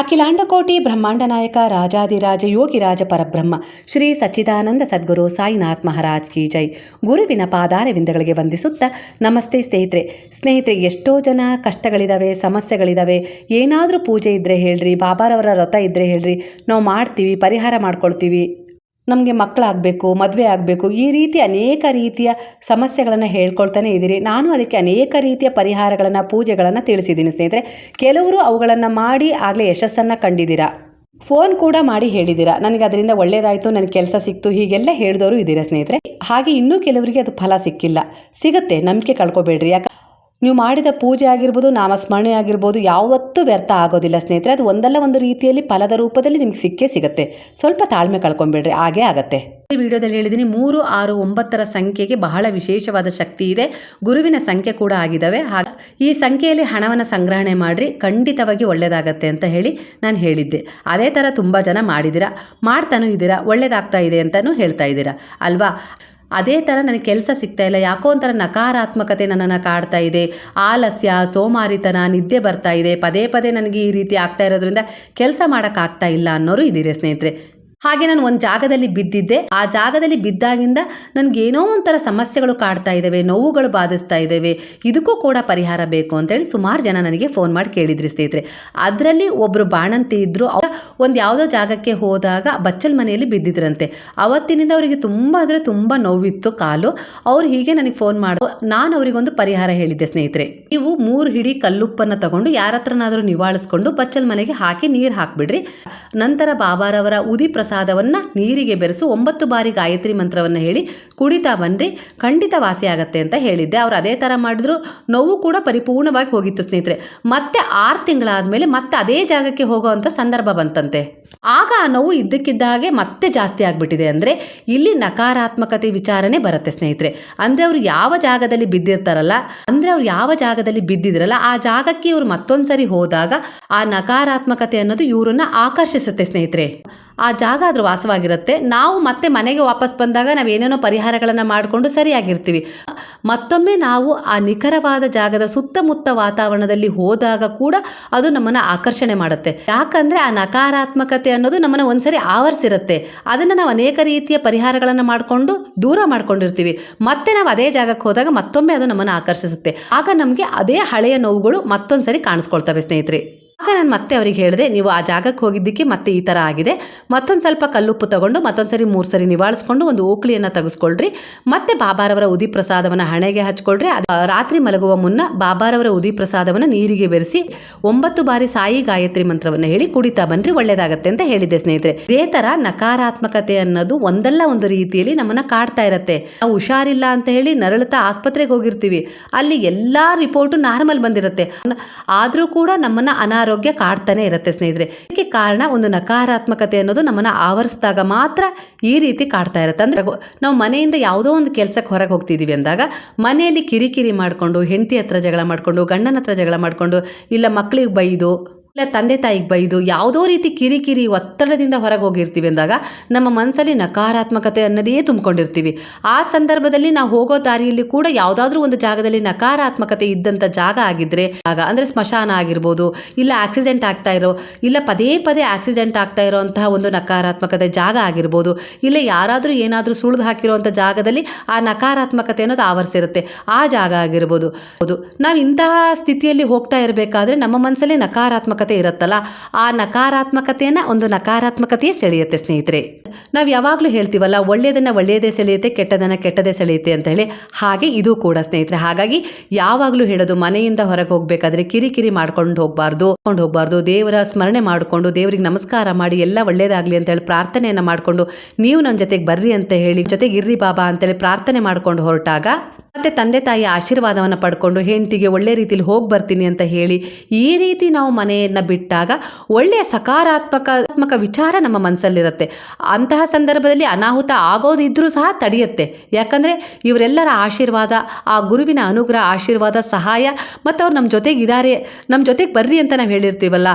ಅಖಿಲಾಂಡಕೋಟಿ ಬ್ರಹ್ಮಾಂಡ ನಾಯಕ ರಾಜಾದಿರಾಜ ಯೋಗಿರಾಜ ಪರಬ್ರಹ್ಮ, ಶ್ರೀ ಸಚ್ಚಿದಾನಂದ ಸದ್ಗುರು ಸಾಯಿನಾಥ್ ಮಹಾರಾಜ್ ಕಿ ಜೈ. ಗುರುವಿನ ಪಾದಾರವಿಂದಗಳಿಗೆ ವಂದಿಸುತ್ತಾ ನಮಸ್ತೆ ಸ್ನೇಹಿತರೆ. ಸ್ನೇಹಿತರೆ, ಎಷ್ಟೋ ಜನ ಕಷ್ಟಗಳಿದಾವೆ, ಸಮಸ್ಯೆಗಳಿದಾವೆ. ಏನಾದರೂ ಪೂಜೆ ಇದ್ದರೆ ಹೇಳ್ರಿ, ಬಾಬಾರವರ ವ್ರತ ಇದ್ದರೆ ಹೇಳ್ರಿ. ನಾವು ಮಾಡ್ತೀವಿ, ಪರಿಹಾರ ಮಾಡ್ಕೊಳ್ತೀವಿ. ನಮಗೆ ಮಕ್ಕಳಾಗಬೇಕು, ಮದುವೆ ಆಗಬೇಕು, ಈ ರೀತಿ ಅನೇಕ ರೀತಿಯ ಸಮಸ್ಯೆಗಳನ್ನು ಹೇಳ್ಕೊಳ್ತಾನೆ ಇದ್ದೀರಿ. ನಾನು ಅದಕ್ಕೆ ಅನೇಕ ರೀತಿಯ ಪರಿಹಾರಗಳನ್ನು, ಪೂಜೆಗಳನ್ನು ತಿಳಿಸಿದ್ದೀನಿ ಸ್ನೇಹಿತರೆ. ಕೆಲವರು ಅವುಗಳನ್ನು ಮಾಡಿ ಆಗಲೇ ಯಶಸ್ಸನ್ನು ಕಂಡಿದ್ದೀರಾ? ಫೋನ್ ಕೂಡ ಮಾಡಿ ಹೇಳಿದ್ದೀರಾ? ನನಗೆ ಅದರಿಂದ ಒಳ್ಳೇದಾಯಿತು, ನನಗೆ ಕೆಲಸ ಸಿಕ್ತು, ಹೀಗೆಲ್ಲ ಹೇಳಿದವರು ಇದ್ದೀರಾ ಸ್ನೇಹಿತರೆ? ಹಾಗೆ ಇನ್ನೂ ಕೆಲವರಿಗೆ ಅದು ಫಲ ಸಿಕ್ಕಿಲ್ಲ. ಸಿಗುತ್ತೆ, ನಂಬಿಕೆ ಕಳ್ಕೊಬೇಡ್ರಿ. ಯಾಕೆ ನೀವು ಮಾಡಿದ ಪೂಜೆ ಆಗಿರ್ಬೋದು, ನಾಮಸ್ಮರಣೆ ಆಗಿರ್ಬೋದು, ಯಾವತ್ತೂ ವ್ಯರ್ಥ ಆಗೋದಿಲ್ಲ ಸ್ನೇಹಿತರೆ. ಅದು ಒಂದಲ್ಲ ಒಂದು ರೀತಿಯಲ್ಲಿ ಫಲದ ರೂಪದಲ್ಲಿ ನಿಮ್ಗೆ ಸಿಕ್ಕೇ ಸಿಗುತ್ತೆ. ಸ್ವಲ್ಪ ತಾಳ್ಮೆ ಕಳ್ಕೊಂಬಿಡ್ರಿ ಹಾಗೇ ಆಗುತ್ತೆ. ಈ ವಿಡಿಯೋದಲ್ಲಿ ಹೇಳಿದ್ದೀನಿ, ಮೂರು, ಆರು, ಒಂಬತ್ತರ ಸಂಖ್ಯೆಗೆ ಬಹಳ ವಿಶೇಷವಾದ ಶಕ್ತಿ ಇದೆ. ಗುರುವಿನ ಸಂಖ್ಯೆ ಕೂಡ ಆಗಿದ್ದಾವೆ. ಹಾಗೆ ಈ ಸಂಖ್ಯೆಯಲ್ಲಿ ಹಣವನ್ನು ಸಂಗ್ರಹಣೆ ಮಾಡಿರಿ, ಖಂಡಿತವಾಗಿ ಒಳ್ಳೆಯದಾಗತ್ತೆ ಅಂತ ಹೇಳಿ ನಾನು ಹೇಳಿದ್ದೆ. ಅದೇ ಥರ ತುಂಬ ಜನ ಮಾಡಿದ್ದೀರಾ, ಮಾಡ್ತಾನೂ ಇದ್ದೀರಾ ಒಳ್ಳೆಯದಾಗ್ತಾ ಇದೆ ಅಂತಲೂ ಹೇಳ್ತಾ ಇದ್ದೀರಾ ಅಲ್ವಾ? ಅದೇ ಥರ ನನಗೆ ಕೆಲಸ ಸಿಗ್ತಾ ಇಲ್ಲ. ಯಾಕೋ ಒಂಥರ ನಕಾರಾತ್ಮಕತೆ ನನ್ನನ್ನು ಕಾಡ್ತಾ ಇದೆ. ಆಲಸ್ಯ, ಸೋಮಾರಿತನ, ನಿದ್ದೆ ಬರ್ತಾ ಇದೆ. ಪದೇ ಪದೇ ನನಗೆ ಈ ರೀತಿ ಆಗ್ತಾ ಇರೋದ್ರಿಂದ ಕೆಲಸ ಮಾಡೋಕ್ಕಾಗ್ತಾ ಇಲ್ಲ ಅನ್ನೋರು ಇದ್ದೀರಿ ಸ್ನೇಹಿತರೆ. ಹಾಗೆ ನಾನು ಒಂದು ಜಾಗದಲ್ಲಿ ಬಿದ್ದಿದ್ದೆ. ಆ ಜಾಗದಲ್ಲಿ ಬಿದ್ದಾಗಿಂದ ನನಗೇನೋ ಒಂಥರ ಸಮಸ್ಯೆಗಳು ಕಾಡ್ತಾ ಇದ್ದಾವೆ ನೋವುಗಳು ಬಾಧಿಸ್ತಾ ಇದ್ದಾವೆ ಇದಕ್ಕೂ ಕೂಡ ಪರಿಹಾರ ಬೇಕು ಅಂತೇಳಿ ಸುಮಾರು ಜನ ನನಗೆ ಫೋನ್ ಮಾಡಿ ಕೇಳಿದ್ರಿ ಸ್ನೇಹಿತರೆ. ಅದರಲ್ಲಿ ಒಬ್ಬರು ಬಾಣಂತಿ ಇದ್ದರು ಒಂದು ಯಾವುದೋ ಜಾಗಕ್ಕೆ ಹೋದಾಗ ಬಚ್ಚಲ್ ಮನೆಯಲ್ಲಿ ಬಿದ್ದಿದ್ರಂತೆ. ಅವತ್ತಿನಿಂದ ಅವರಿಗೆ ತುಂಬ ಅಂದರೆ ತುಂಬ ನೋವಿತ್ತು ಕಾಲು. ಅವ್ರು ಹೀಗೆ ನನಗೆ ಫೋನ್ ಮಾಡೋ ನಾನು ಅವರಿಗೊಂದು ಪರಿಹಾರ ಹೇಳಿದ್ದೆ ಸ್ನೇಹಿತರೆ. ನೀವು ಮೂರು ಹಿಡಿ ಕಲ್ಲುಪ್ಪನ್ನು ತಗೊಂಡು ಯಾರತ್ರನಾದರೂ ನಿವಾಳಿಸ್ಕೊಂಡು ಬಚ್ಚಲ್ ಮನೆಗೆ ಹಾಕಿ ನೀರು ಹಾಕಿಬಿಡ್ರಿ. ನಂತರ ಬಾಬಾರವರ ಉದಿ ಪ್ರಸಾದವನ್ನು ನೀರಿಗೆ ಬೆರೆಸು ಒಂಬತ್ತು ಬಾರಿ ಗಾಯತ್ರಿ ಮಂತ್ರವನ್ನು ಹೇಳಿ ಕುಡಿತಾ ಬನ್ನಿರಿ ಖಂಡಿತ ವಾಸಿ ಆಗತ್ತೆ ಅಂತ ಹೇಳಿದ್ದೆ. ಅವ್ರು ಅದೇ ಥರ ಮಾಡಿದ್ರು. ನೋವು ಕೂಡ ಪರಿಪೂರ್ಣವಾಗಿ ಹೋಗಿತ್ತು ಸ್ನೇಹಿತರೆ. ಮತ್ತೆ ಆರು ತಿಂಗಳಾದಮೇಲೆ ಮತ್ತೆ ಅದೇ ಜಾಗಕ್ಕೆ ಹೋಗೋವಂಥ ಸಂದರ್ಭ ಬಂತಂತೆ. ಆಗ ಆ ನೋವು ಇದ್ದಕ್ಕಿದ್ದ ಹಾಗೆ ಮತ್ತೆ ಜಾಸ್ತಿ ಆಗಿಬಿಟ್ಟಿದೆ ಅಂದರೆ ಇಲ್ಲಿ ನಕಾರಾತ್ಮಕತೆ ವಿಚಾರನೆ ಬರುತ್ತೆ ಸ್ನೇಹಿತರೆ. ಅಂದರೆ ಅವರು ಯಾವ ಜಾಗದಲ್ಲಿ ಬಿದ್ದಿರ್ತಾರಲ್ಲ, ಅಂದರೆ ಅವ್ರು ಯಾವ ಜಾಗದಲ್ಲಿ ಬಿದ್ದಿದ್ರಲ್ಲ, ಆ ಜಾಗಕ್ಕೆ ಇವರು ಮತ್ತೊಂದು ಸರಿ ಹೋದಾಗ ಆ ನಕಾರಾತ್ಮಕತೆ ಅನ್ನೋದು ಇವರನ್ನು ಆಕರ್ಷಿಸುತ್ತೆ ಸ್ನೇಹಿತರೆ. ಆ ಜಾಗ ಅದ್ರ ವಾಸವಾಗಿರುತ್ತೆ. ನಾವು ಮತ್ತೆ ಮನೆಗೆ ವಾಪಸ್ ಬಂದಾಗ ನಾವು ಏನೇನೋ ಪರಿಹಾರಗಳನ್ನು ಮಾಡಿಕೊಂಡು ಸರಿಯಾಗಿರ್ತೀವಿ. ಮತ್ತೊಮ್ಮೆ ನಾವು ಆ ನಿಖರವಾದ ಜಾಗದ ಸುತ್ತಮುತ್ತ ವಾತಾವರಣದಲ್ಲಿ ಹೋದಾಗ ಕೂಡ ಅದು ನಮ್ಮನ್ನು ಆಕರ್ಷಣೆ ಮಾಡುತ್ತೆ. ಯಾಕಂದರೆ ಆ ನಕಾರಾತ್ಮಕತೆ ಅನ್ನೋದು ನಮ್ಮನ್ನು ಒಂದ್ಸರಿ ಆವರಿಸಿರುತ್ತೆ. ಅದನ್ನು ನಾವು ಅನೇಕ ರೀತಿಯ ಪರಿಹಾರಗಳನ್ನು ಮಾಡಿಕೊಂಡು ದೂರ ಮಾಡ್ಕೊಂಡಿರ್ತೀವಿ. ಮತ್ತೆ ನಾವು ಅದೇ ಜಾಗಕ್ಕೆ ಹೋದಾಗ ಮತ್ತೊಮ್ಮೆ ಅದು ನಮ್ಮನ್ನು ಆಕರ್ಷಿಸುತ್ತೆ. ಆಗ ನಮಗೆ ಅದೇ ಹಳೆಯ ನೋವುಗಳು ಮತ್ತೊಂದು ಸರಿ ಕಾಣಿಸ್ಕೊಳ್ತವೆ ಸ್ನೇಹಿತರೆ. ಆಗ ನಾನು ಮತ್ತೆ ಅವ್ರಿಗೆ ಹೇಳಿದೆ, ನೀವು ಆ ಜಾಗಕ್ಕೆ ಹೋಗಿದ್ದಕ್ಕೆ ಮತ್ತೆ ಈ ಥರ ಆಗಿದೆ. ಮತ್ತೊಂದು ಸ್ವಲ್ಪ ಕಲ್ಲುಪ್ಪು ತಗೊಂಡು, ಮತ್ತೊಂದು ಸರಿ ಮೂರು ಸರಿ ನಿವಾಳಿಸ್ಕೊಂಡು ಒಂದು ಓಕ್ಳಿಯನ್ನು ತೆಗೆಸ್ಕೊಳ್ರಿ. ಮತ್ತೆ ಬಾಬಾರವರ ಉದಿ ಪ್ರಸಾದವನ್ನು ಹಣೆಗೆ ಹಚ್ಕೊಳ್ರಿ. ಅದು ರಾತ್ರಿ ಮಲಗುವ ಮುನ್ನ ಬಾಬಾರವರ ಉದಿ ಪ್ರಸಾದವನ್ನು ನೀರಿಗೆ ಬೆರೆಸಿ ಒಂಬತ್ತು ಬಾರಿ ಸಾಯಿ ಗಾಯತ್ರಿ ಮಂತ್ರವನ್ನು ಹೇಳಿ ಕುಡಿತಾ ಬನ್ರಿ, ಒಳ್ಳೇದಾಗತ್ತೆ ಅಂತ ಹೇಳಿದ್ದೆ ಸ್ನೇಹಿತರೆ. ಇದೇ ಥರ ನಕಾರಾತ್ಮಕತೆ ಅನ್ನೋದು ಒಂದಲ್ಲ ಒಂದು ರೀತಿಯಲ್ಲಿ ನಮ್ಮನ್ನ ಕಾಡ್ತಾ ಇರತ್ತೆ. ನಾವು ಹುಷಾರಿಲ್ಲ ಅಂತ ಹೇಳಿ ನರಳುತ್ತಾ ಆಸ್ಪತ್ರೆಗೆ ಹೋಗಿರ್ತೀವಿ. ಅಲ್ಲಿ ಎಲ್ಲ ರಿಪೋರ್ಟು ನಾರ್ಮಲ್ ಬಂದಿರುತ್ತೆ. ಆದರೂ ಕೂಡ ನಮ್ಮನ್ನ ಅನಾರೋಗ್ಯ ಕಾಡ್ತಾನೆ ಇರುತ್ತೆ ಸ್ನೇಹಿತರೆ. ಇದಕ್ಕೆ ಕಾರಣ ಒಂದು ನಕಾರಾತ್ಮಕತೆ ಅನ್ನೋದು ನಮ್ಮನ್ನ ಆವರಿಸಿದಾಗ ಮಾತ್ರ ಈ ರೀತಿ ಕಾಡ್ತಾ ಇರುತ್ತೆ. ಅಂದ್ರೆ ನಾವು ಮನೆಯಿಂದ ಯಾವುದೋ ಒಂದು ಕೆಲಸಕ್ಕೆ ಹೊರಗೆ ಹೋಗ್ತಿದ್ದೀವಿ ಅಂದಾಗ ಮನೆಯಲ್ಲಿ ಕಿರಿಕಿರಿ ಮಾಡಿಕೊಂಡು, ಹೆಂಡತಿ ಹತ್ರ ಜಗಳ ಮಾಡಿಕೊಂಡು, ಗಂಡನ ಹತ್ರ ಜಗಳ ಮಾಡಿಕೊಂಡು, ಇಲ್ಲ ಮಕ್ಕಳಿಗೆ ಬೈದು ಇಲ್ಲ ತಂದೆ ತಾಯಿಗೆ ಬೈದು ಯಾವುದೋ ರೀತಿ ಕಿರಿಕಿರಿ ಒತ್ತಡದಿಂದ ಹೊರಗೆ ಹೋಗಿರ್ತೀವಿ ಅಂದಾಗ ನಮ್ಮ ಮನಸ್ಸಲ್ಲಿ ನಕಾರಾತ್ಮಕತೆ ಅನ್ನೋದೇ ತುಂಬಿಕೊಂಡಿರ್ತೀವಿ. ಆ ಸಂದರ್ಭದಲ್ಲಿ ನಾವು ಹೋಗೋ ದಾರಿಯಲ್ಲಿ ಕೂಡ ಯಾವುದಾದ್ರೂ ಒಂದು ಜಾಗದಲ್ಲಿ ನಕಾರಾತ್ಮಕತೆ ಇದ್ದಂಥ ಜಾಗ ಆಗಿದ್ರೆ, ಆಗ ಅಂದರೆ ಸ್ಮಶಾನ ಆಗಿರ್ಬೋದು, ಇಲ್ಲ ಆಕ್ಸಿಡೆಂಟ್ ಆಗ್ತಾ ಇರೋ, ಇಲ್ಲ ಪದೇ ಪದೇ ಆಕ್ಸಿಡೆಂಟ್ ಆಗ್ತಾ ಇರೋವಂತಹ ಒಂದು ನಕಾರಾತ್ಮಕತೆ ಜಾಗ ಆಗಿರ್ಬೋದು, ಇಲ್ಲ ಯಾರಾದರೂ ಏನಾದರೂ ಸುಳಿದು ಹಾಕಿರುವಂಥ ಜಾಗದಲ್ಲಿ ಆ ನಕಾರಾತ್ಮಕತೆ ಅನ್ನೋದು ಆವರಿಸಿರುತ್ತೆ ಆ ಜಾಗ ಆಗಿರ್ಬೋದು. ಹೌದು. ನಾವು ಇಂತಹ ಸ್ಥಿತಿಯಲ್ಲಿ ಹೋಗ್ತಾ ಇರಬೇಕಾದ್ರೆ ನಮ್ಮ ಮನಸ್ಸಲ್ಲಿ ನಕಾರಾತ್ಮಕ ಇರುತ್ತಲ್ಲ, ಆ ನಕಾರಾತ್ಮಕತೆಯನ್ನು ಒಂದು ನಕಾರಾತ್ಮಕತೆಯೇ ಸೆಳೆಯುತ್ತೆ ಸ್ನೇಹಿತರೆ. ನಾವು ಯಾವಾಗಲೂ ಹೇಳ್ತೀವಲ್ಲ ಒಳ್ಳೆಯದನ್ನು ಒಳ್ಳೆಯದೇ ಸೆಳೆಯುತ್ತೆ, ಕೆಟ್ಟದನ್ನು ಕೆಟ್ಟದೇ ಸೆಳೆಯುತ್ತೆ ಅಂತ ಹೇಳಿ. ಹಾಗೆ ಇದು ಕೂಡ ಸ್ನೇಹಿತರೆ. ಹಾಗಾಗಿ ಯಾವಾಗಲೂ ಹೇಳೋದು, ಮನೆಯಿಂದ ಹೊರಗೆ ಹೋಗಬೇಕಾದ್ರೆ ಕಿರಿಕಿರಿ ಮಾಡ್ಕೊಂಡು ಹೋಗಬಾರ್ದು ಕೊಂಡು ಹೋಗಬಾರ್ದು. ದೇವರ ಸ್ಮರಣೆ ಮಾಡಿಕೊಂಡು, ದೇವರಿಗೆ ನಮಸ್ಕಾರ ಮಾಡಿ, ಎಲ್ಲ ಒಳ್ಳೇದಾಗಲಿ ಅಂತ ಹೇಳಿ ಪ್ರಾರ್ಥನೆಯನ್ನು ಮಾಡಿಕೊಂಡು, ನೀವು ನನ್ನ ಜೊತೆಗೆ ಬರ್ರಿ ಅಂತ ಹೇಳಿ, ಜೊತೆಗೆ ಇರ್ರಿ ಬಾಬಾ ಅಂತೇಳಿ ಪ್ರಾರ್ಥನೆ ಮಾಡ್ಕೊಂಡು ಹೊರಟಾಗ ಮತ್ತೆ ತಂದೆ ತಾಯಿ ಆಶೀರ್ವಾದವನ್ನು ಪಡ್ಕೊಂಡು ಹೆಂಡತಿಗೆ ಒಳ್ಳೆ ರೀತಿಲಿ ಹೋಗಿ ಬರ್ತೀನಿ ಅಂತ ಹೇಳಿ ಈ ರೀತಿ ನಾವು ಮನೆಯನ್ನು ಬಿಟ್ಟಾಗ ಒಳ್ಳೆಯ ಸಕಾರಾತ್ಮಕ ವಿಚಾರ ನಮ್ಮ ಮನಸ್ಸಲ್ಲಿರುತ್ತೆ ಅಂತಹ ಸಂದರ್ಭದಲ್ಲಿ ಅನಾಹುತ ಆಗೋದಿದ್ರೂ ಸಹ ತಡೆಯುತ್ತೆ. ಯಾಕಂದರೆ ಇವರೆಲ್ಲರ ಆಶೀರ್ವಾದ, ಆ ಗುರುವಿನ ಅನುಗ್ರಹ, ಆಶೀರ್ವಾದ, ಸಹಾಯ ಮತ್ತು ಅವ್ರು ನಮ್ಮ ಜೊತೆಗಿದ್ದಾರೆ ನಮ್ಮ ಜೊತೆಗೆ ಬರ್ರಿ ಅಂತ ನಾವು ಹೇಳಿರ್ತೀವಲ್ಲ,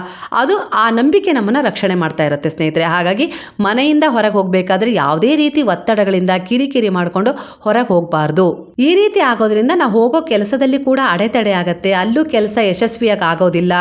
ಅದು ಆ ನಂಬಿಕೆ ನಮ್ಮನ್ನು ರಕ್ಷಣೆ ಮಾಡ್ತಾ ಇರುತ್ತೆ ಸ್ನೇಹಿತರೆ. ಹಾಗಾಗಿ ಮನೆಯಿಂದ ಹೊರಗೆ ಹೋಗಬೇಕಾದ್ರೆ ಯಾವುದೇ ರೀತಿ ಒತ್ತಡಗಳಿಂದ ಕಿರಿಕಿರಿ ಮಾಡಿಕೊಂಡು ಹೊರಗೆ ಹೋಗಬಾರ್ದು. ಈ ಆಗೋದ್ರಿಂದ ನಾವು ಹೋಗೋ ಕೆಲಸದಲ್ಲಿ ಕೂಡ ಅಡೆತಡೆ ಆಗತ್ತೆ. ಅಲ್ಲೂ ಕೆಲಸ ಯಶಸ್ವಿಯಾಗಿ ಆಗೋದಿಲ್ಲ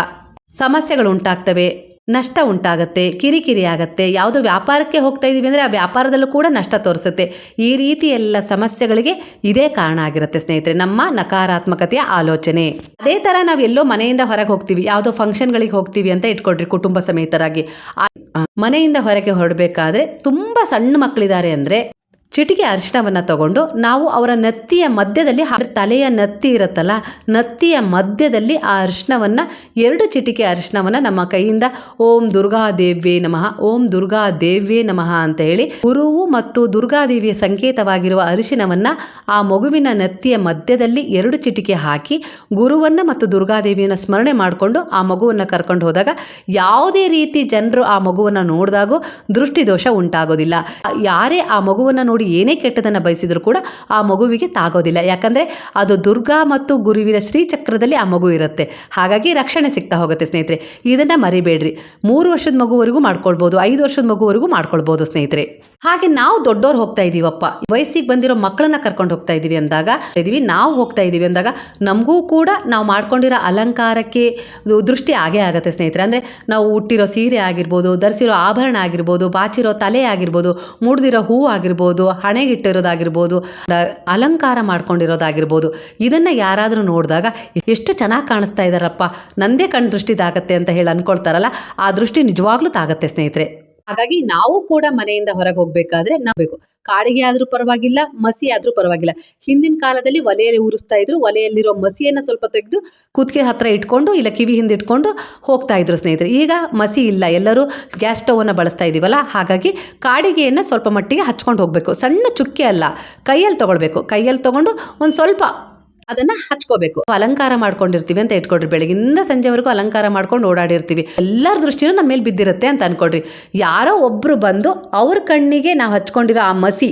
ಸಮಸ್ಯೆಗಳು ಉಂಟಾಗ್ತವೆ. ನಷ್ಟ ಉಂಟಾಗುತ್ತೆ. ಕಿರಿಕಿರಿ ಆಗುತ್ತೆ. ಯಾವುದೋ ವ್ಯಾಪಾರಕ್ಕೆ ಹೋಗ್ತಾ ಇದ್ದೀವಿ ಅಂದರೆ ಆ ವ್ಯಾಪಾರದಲ್ಲೂ ಕೂಡ ನಷ್ಟ ತೋರಿಸುತ್ತೆ. ಈ ರೀತಿ ಎಲ್ಲ ಸಮಸ್ಯೆಗಳಿಗೆ ಇದೇ ಕಾರಣ ಆಗಿರುತ್ತೆ ಸ್ನೇಹಿತರೆ. ನಮ್ಮ ನಕಾರಾತ್ಮಕತೆಯ ಆಲೋಚನೆ. ಅದೇ ಥರ ನಾವು ಎಲ್ಲೋ ಮನೆಯಿಂದ ಹೊರಗೆ ಹೋಗ್ತೀವಿ. ಯಾವುದೋ ಫಂಕ್ಷನ್ಗಳಿಗೆ ಹೋಗ್ತೀವಿ ಅಂತ ಇಟ್ಕೊಳ್ರಿ ಕುಟುಂಬ ಸಮೇತರಾಗಿ. ಮನೆಯಿಂದ ಹೊರಗೆ ಹೊರಡಬೇಕಾದ್ರೆ ತುಂಬ ಸಣ್ಣ ಮಕ್ಕಳಿದ್ದಾರೆ ಅಂದರೆ ಚಿಟಿಕೆ ಅರಿಶಿಣವನ್ನು ತಗೊಂಡು ನಾವು ಅವರ ನತ್ತಿಯ ಮಧ್ಯದಲ್ಲಿ ತಲೆಯ ನತ್ತಿ ಇರುತ್ತಲ್ಲ, ನತ್ತಿಯ ಮಧ್ಯದಲ್ಲಿ ಆ ಅರಿಶಿಣವನ್ನು, ಎರಡು ಚಿಟಿಕೆ ಅರಿಶಿಣವನ್ನು ನಮ್ಮ ಕೈಯಿಂದ ಓಂ ದುರ್ಗಾ ದೇವ್ಯೇ ನಮಃ, ಓಂ ದುರ್ಗಾ ದೇವ್ಯೇ ನಮಃ ಅಂತ ಹೇಳಿ ಗುರುವು ಮತ್ತು ದುರ್ಗಾದೇವಿಯ ಸಂಕೇತವಾಗಿರುವ ಅರಿಶಿಣವನ್ನು ಆ ಮಗುವಿನ ನತ್ತಿಯ ಮಧ್ಯದಲ್ಲಿ ಎರಡು ಚಿಟಿಕೆ ಹಾಕಿ ಗುರುವನ್ನು ಮತ್ತು ದುರ್ಗಾದೇವಿಯನ್ನು ಸ್ಮರಣೆ ಮಾಡಿಕೊಂಡು ಆ ಮಗುವನ್ನು ಕರ್ಕೊಂಡು ಹೋದಾಗ ಯಾವುದೇ ರೀತಿ ಜನರು ಆ ಮಗುವನ್ನು ನೋಡಿದಾಗೂ ದೃಷ್ಟಿದೋಷ ಉಂಟಾಗೋದಿಲ್ಲ. ಯಾರೇ ಆ ಮಗುವನ್ನು ಏನೇ ಕೆಟ್ಟದನ್ನು ಬಯಸಿದರೂ ಕೂಡ ಆ ಮಗುವಿಗೆ ತಾಗೋದಿಲ್ಲ. ಯಾಕಂದರೆ ಅದು ದುರ್ಗಾ ಮತ್ತು ಗುರುವಿನ ಶ್ರೀಚಕ್ರದಲ್ಲಿ ಆ ಮಗು ಇರುತ್ತೆ. ಹಾಗಾಗಿ ರಕ್ಷಣೆ ಸಿಗ್ತಾ ಹೋಗುತ್ತೆ ಸ್ನೇಹಿತರೆ. ಇದನ್ನು ಮರಿಬೇಡ್ರಿ. ಮೂರು ವರ್ಷದ ಮಗುವರೆಗೂ ಮಾಡ್ಕೊಳ್ಬೋದು, ಐದು ವರ್ಷದ ಮಗುವರೆಗೂ ಮಾಡ್ಕೊಳ್ಬೋದು ಸ್ನೇಹಿತರೆ. ಹಾಗೆ ನಾವು ದೊಡ್ಡವ್ರು ಹೋಗ್ತಾ ಇದೀವಪ್ಪ. ವಯಸ್ಸಿಗೆ ಬಂದಿರೋ ಮಕ್ಕಳನ್ನ ಕರ್ಕೊಂಡು ಹೋಗ್ತಾ ಇದೀವಿ ಅಂದಾಗ, ಇದೀವಿ, ನಾವು ಹೋಗ್ತಾ ಇದೀವಿ ಅಂದಾಗ ನಮಗೂ ಕೂಡ ನಾವು ಮಾಡ್ಕೊಂಡಿರೋ ಅಲಂಕಾರಕ್ಕೆ ದೃಷ್ಟಿ ಆಗೇ ಆಗುತ್ತೆ ಸ್ನೇಹಿತರೆ. ಅಂದರೆ ನಾವು ಹುಟ್ಟಿರೋ ಸೀರೆ ಆಗಿರ್ಬೋದು, ಧರಿಸಿರೋ ಆಭರಣ ಆಗಿರ್ಬೋದು, ಬಾಚಿರೋ ತಲೆ ಆಗಿರ್ಬೋದು, ಮುಡ್ದಿರೋ ಹೂ ಆಗಿರ್ಬೋದು, ಹಣೆಗಿಟ್ಟಿರೋದಾಗಿರ್ಬೋದು, ಅಲಂಕಾರ ಮಾಡ್ಕೊಂಡಿರೋದಾಗಿರ್ಬೋದು, ಇದನ್ನು ಯಾರಾದರೂ ನೋಡಿದಾಗ ಎಷ್ಟು ಚೆನ್ನಾಗಿ ಕಾಣಿಸ್ತಾ ಇದ್ದಾರಪ್ಪ ನಂದೇ ಕಣ್ ದೃಷ್ಟಿದಾಗತ್ತೆ ಅಂತ ಹೇಳಿ ಅನ್ಕೊಳ್ತಾರಲ್ಲ, ಆ ದೃಷ್ಟಿ ನಿಜವಾಗ್ಲೂ ತಾಗತ್ತೆ ಸ್ನೇಹಿತರೆ. ಹಾಗಾಗಿ ನಾವು ಕೂಡ ಮನೆಯಿಂದ ಹೊರಗೆ ಹೋಗ್ಬೇಕಾದ್ರೆ ನಾವು ಕಾಡಿಗೆ ಆದ್ರೂ ಪರವಾಗಿಲ್ಲ, ಮಸಿ ಆದ್ರೂ ಪರವಾಗಿಲ್ಲ. ಹಿಂದಿನ ಕಾಲದಲ್ಲಿ ಒಲೆಯಲ್ಲಿ ಉರಿಸ್ತಾ ಇದ್ರು, ಒಲೆಯಲ್ಲಿರೋ ಮಸಿಯನ್ನ ಸ್ವಲ್ಪ ತೆಗೆದು ಕುತ್ತಿಗೆ ಹತ್ರ ಇಟ್ಕೊಂಡು ಇಲ್ಲ ಕಿವಿ ಹಿಂದೆ ಇಟ್ಕೊಂಡು ಹೋಗ್ತಾ ಇದ್ರು ಸ್ನೇಹಿತರೆ. ಈಗ ಮಸಿ ಇಲ್ಲ, ಎಲ್ಲರೂ ಗ್ಯಾಸ್ ಸ್ಟವನ್ನು ಬಳಸ್ತಾ ಇದೀವಲ್ಲ, ಹಾಗಾಗಿ ಕಾಡಿಗೆಯನ್ನು ಸ್ವಲ್ಪ ಮಟ್ಟಿಗೆ ಹಚ್ಕೊಂಡು ಹೋಗಬೇಕು. ಸಣ್ಣ ಚುಕ್ಕೆ ಅಲ್ಲ, ಕೈಯಲ್ಲಿ ತಗೊಳ್ಬೇಕು. ಕೈಯಲ್ಲಿ ತಗೊಂಡು ಒಂದು ಸ್ವಲ್ಪ ಅದನ್ನ ಹಚ್ಕೋಬೇಕು. ಅಲಂಕಾರ ಮಾಡ್ಕೊಂಡಿರ್ತೀವಿ ಅಂತ ಇಟ್ಕೊಡ್ರಿ. ಬೆಳಗಿಂದ ಸಂಜೆವರೆಗೂ ಅಲಂಕಾರ ಮಾಡ್ಕೊಂಡು ಓಡಾಡಿರ್ತೀವಿ. ಎಲ್ಲರ ದೃಷ್ಟಿನೂ ನಮ್ಮ ಮೇಲೆ ಬಿದ್ದಿರುತ್ತೆ ಅಂತ ಅನ್ಕೊಡ್ರಿ. ಯಾರೋ ಒಬ್ರು ಬಂದು ಅವ್ರ ಕಣ್ಣಿಗೆ ನಾವು ಹಚ್ಕೊಂಡಿರೋ ಆ ಮಸಿ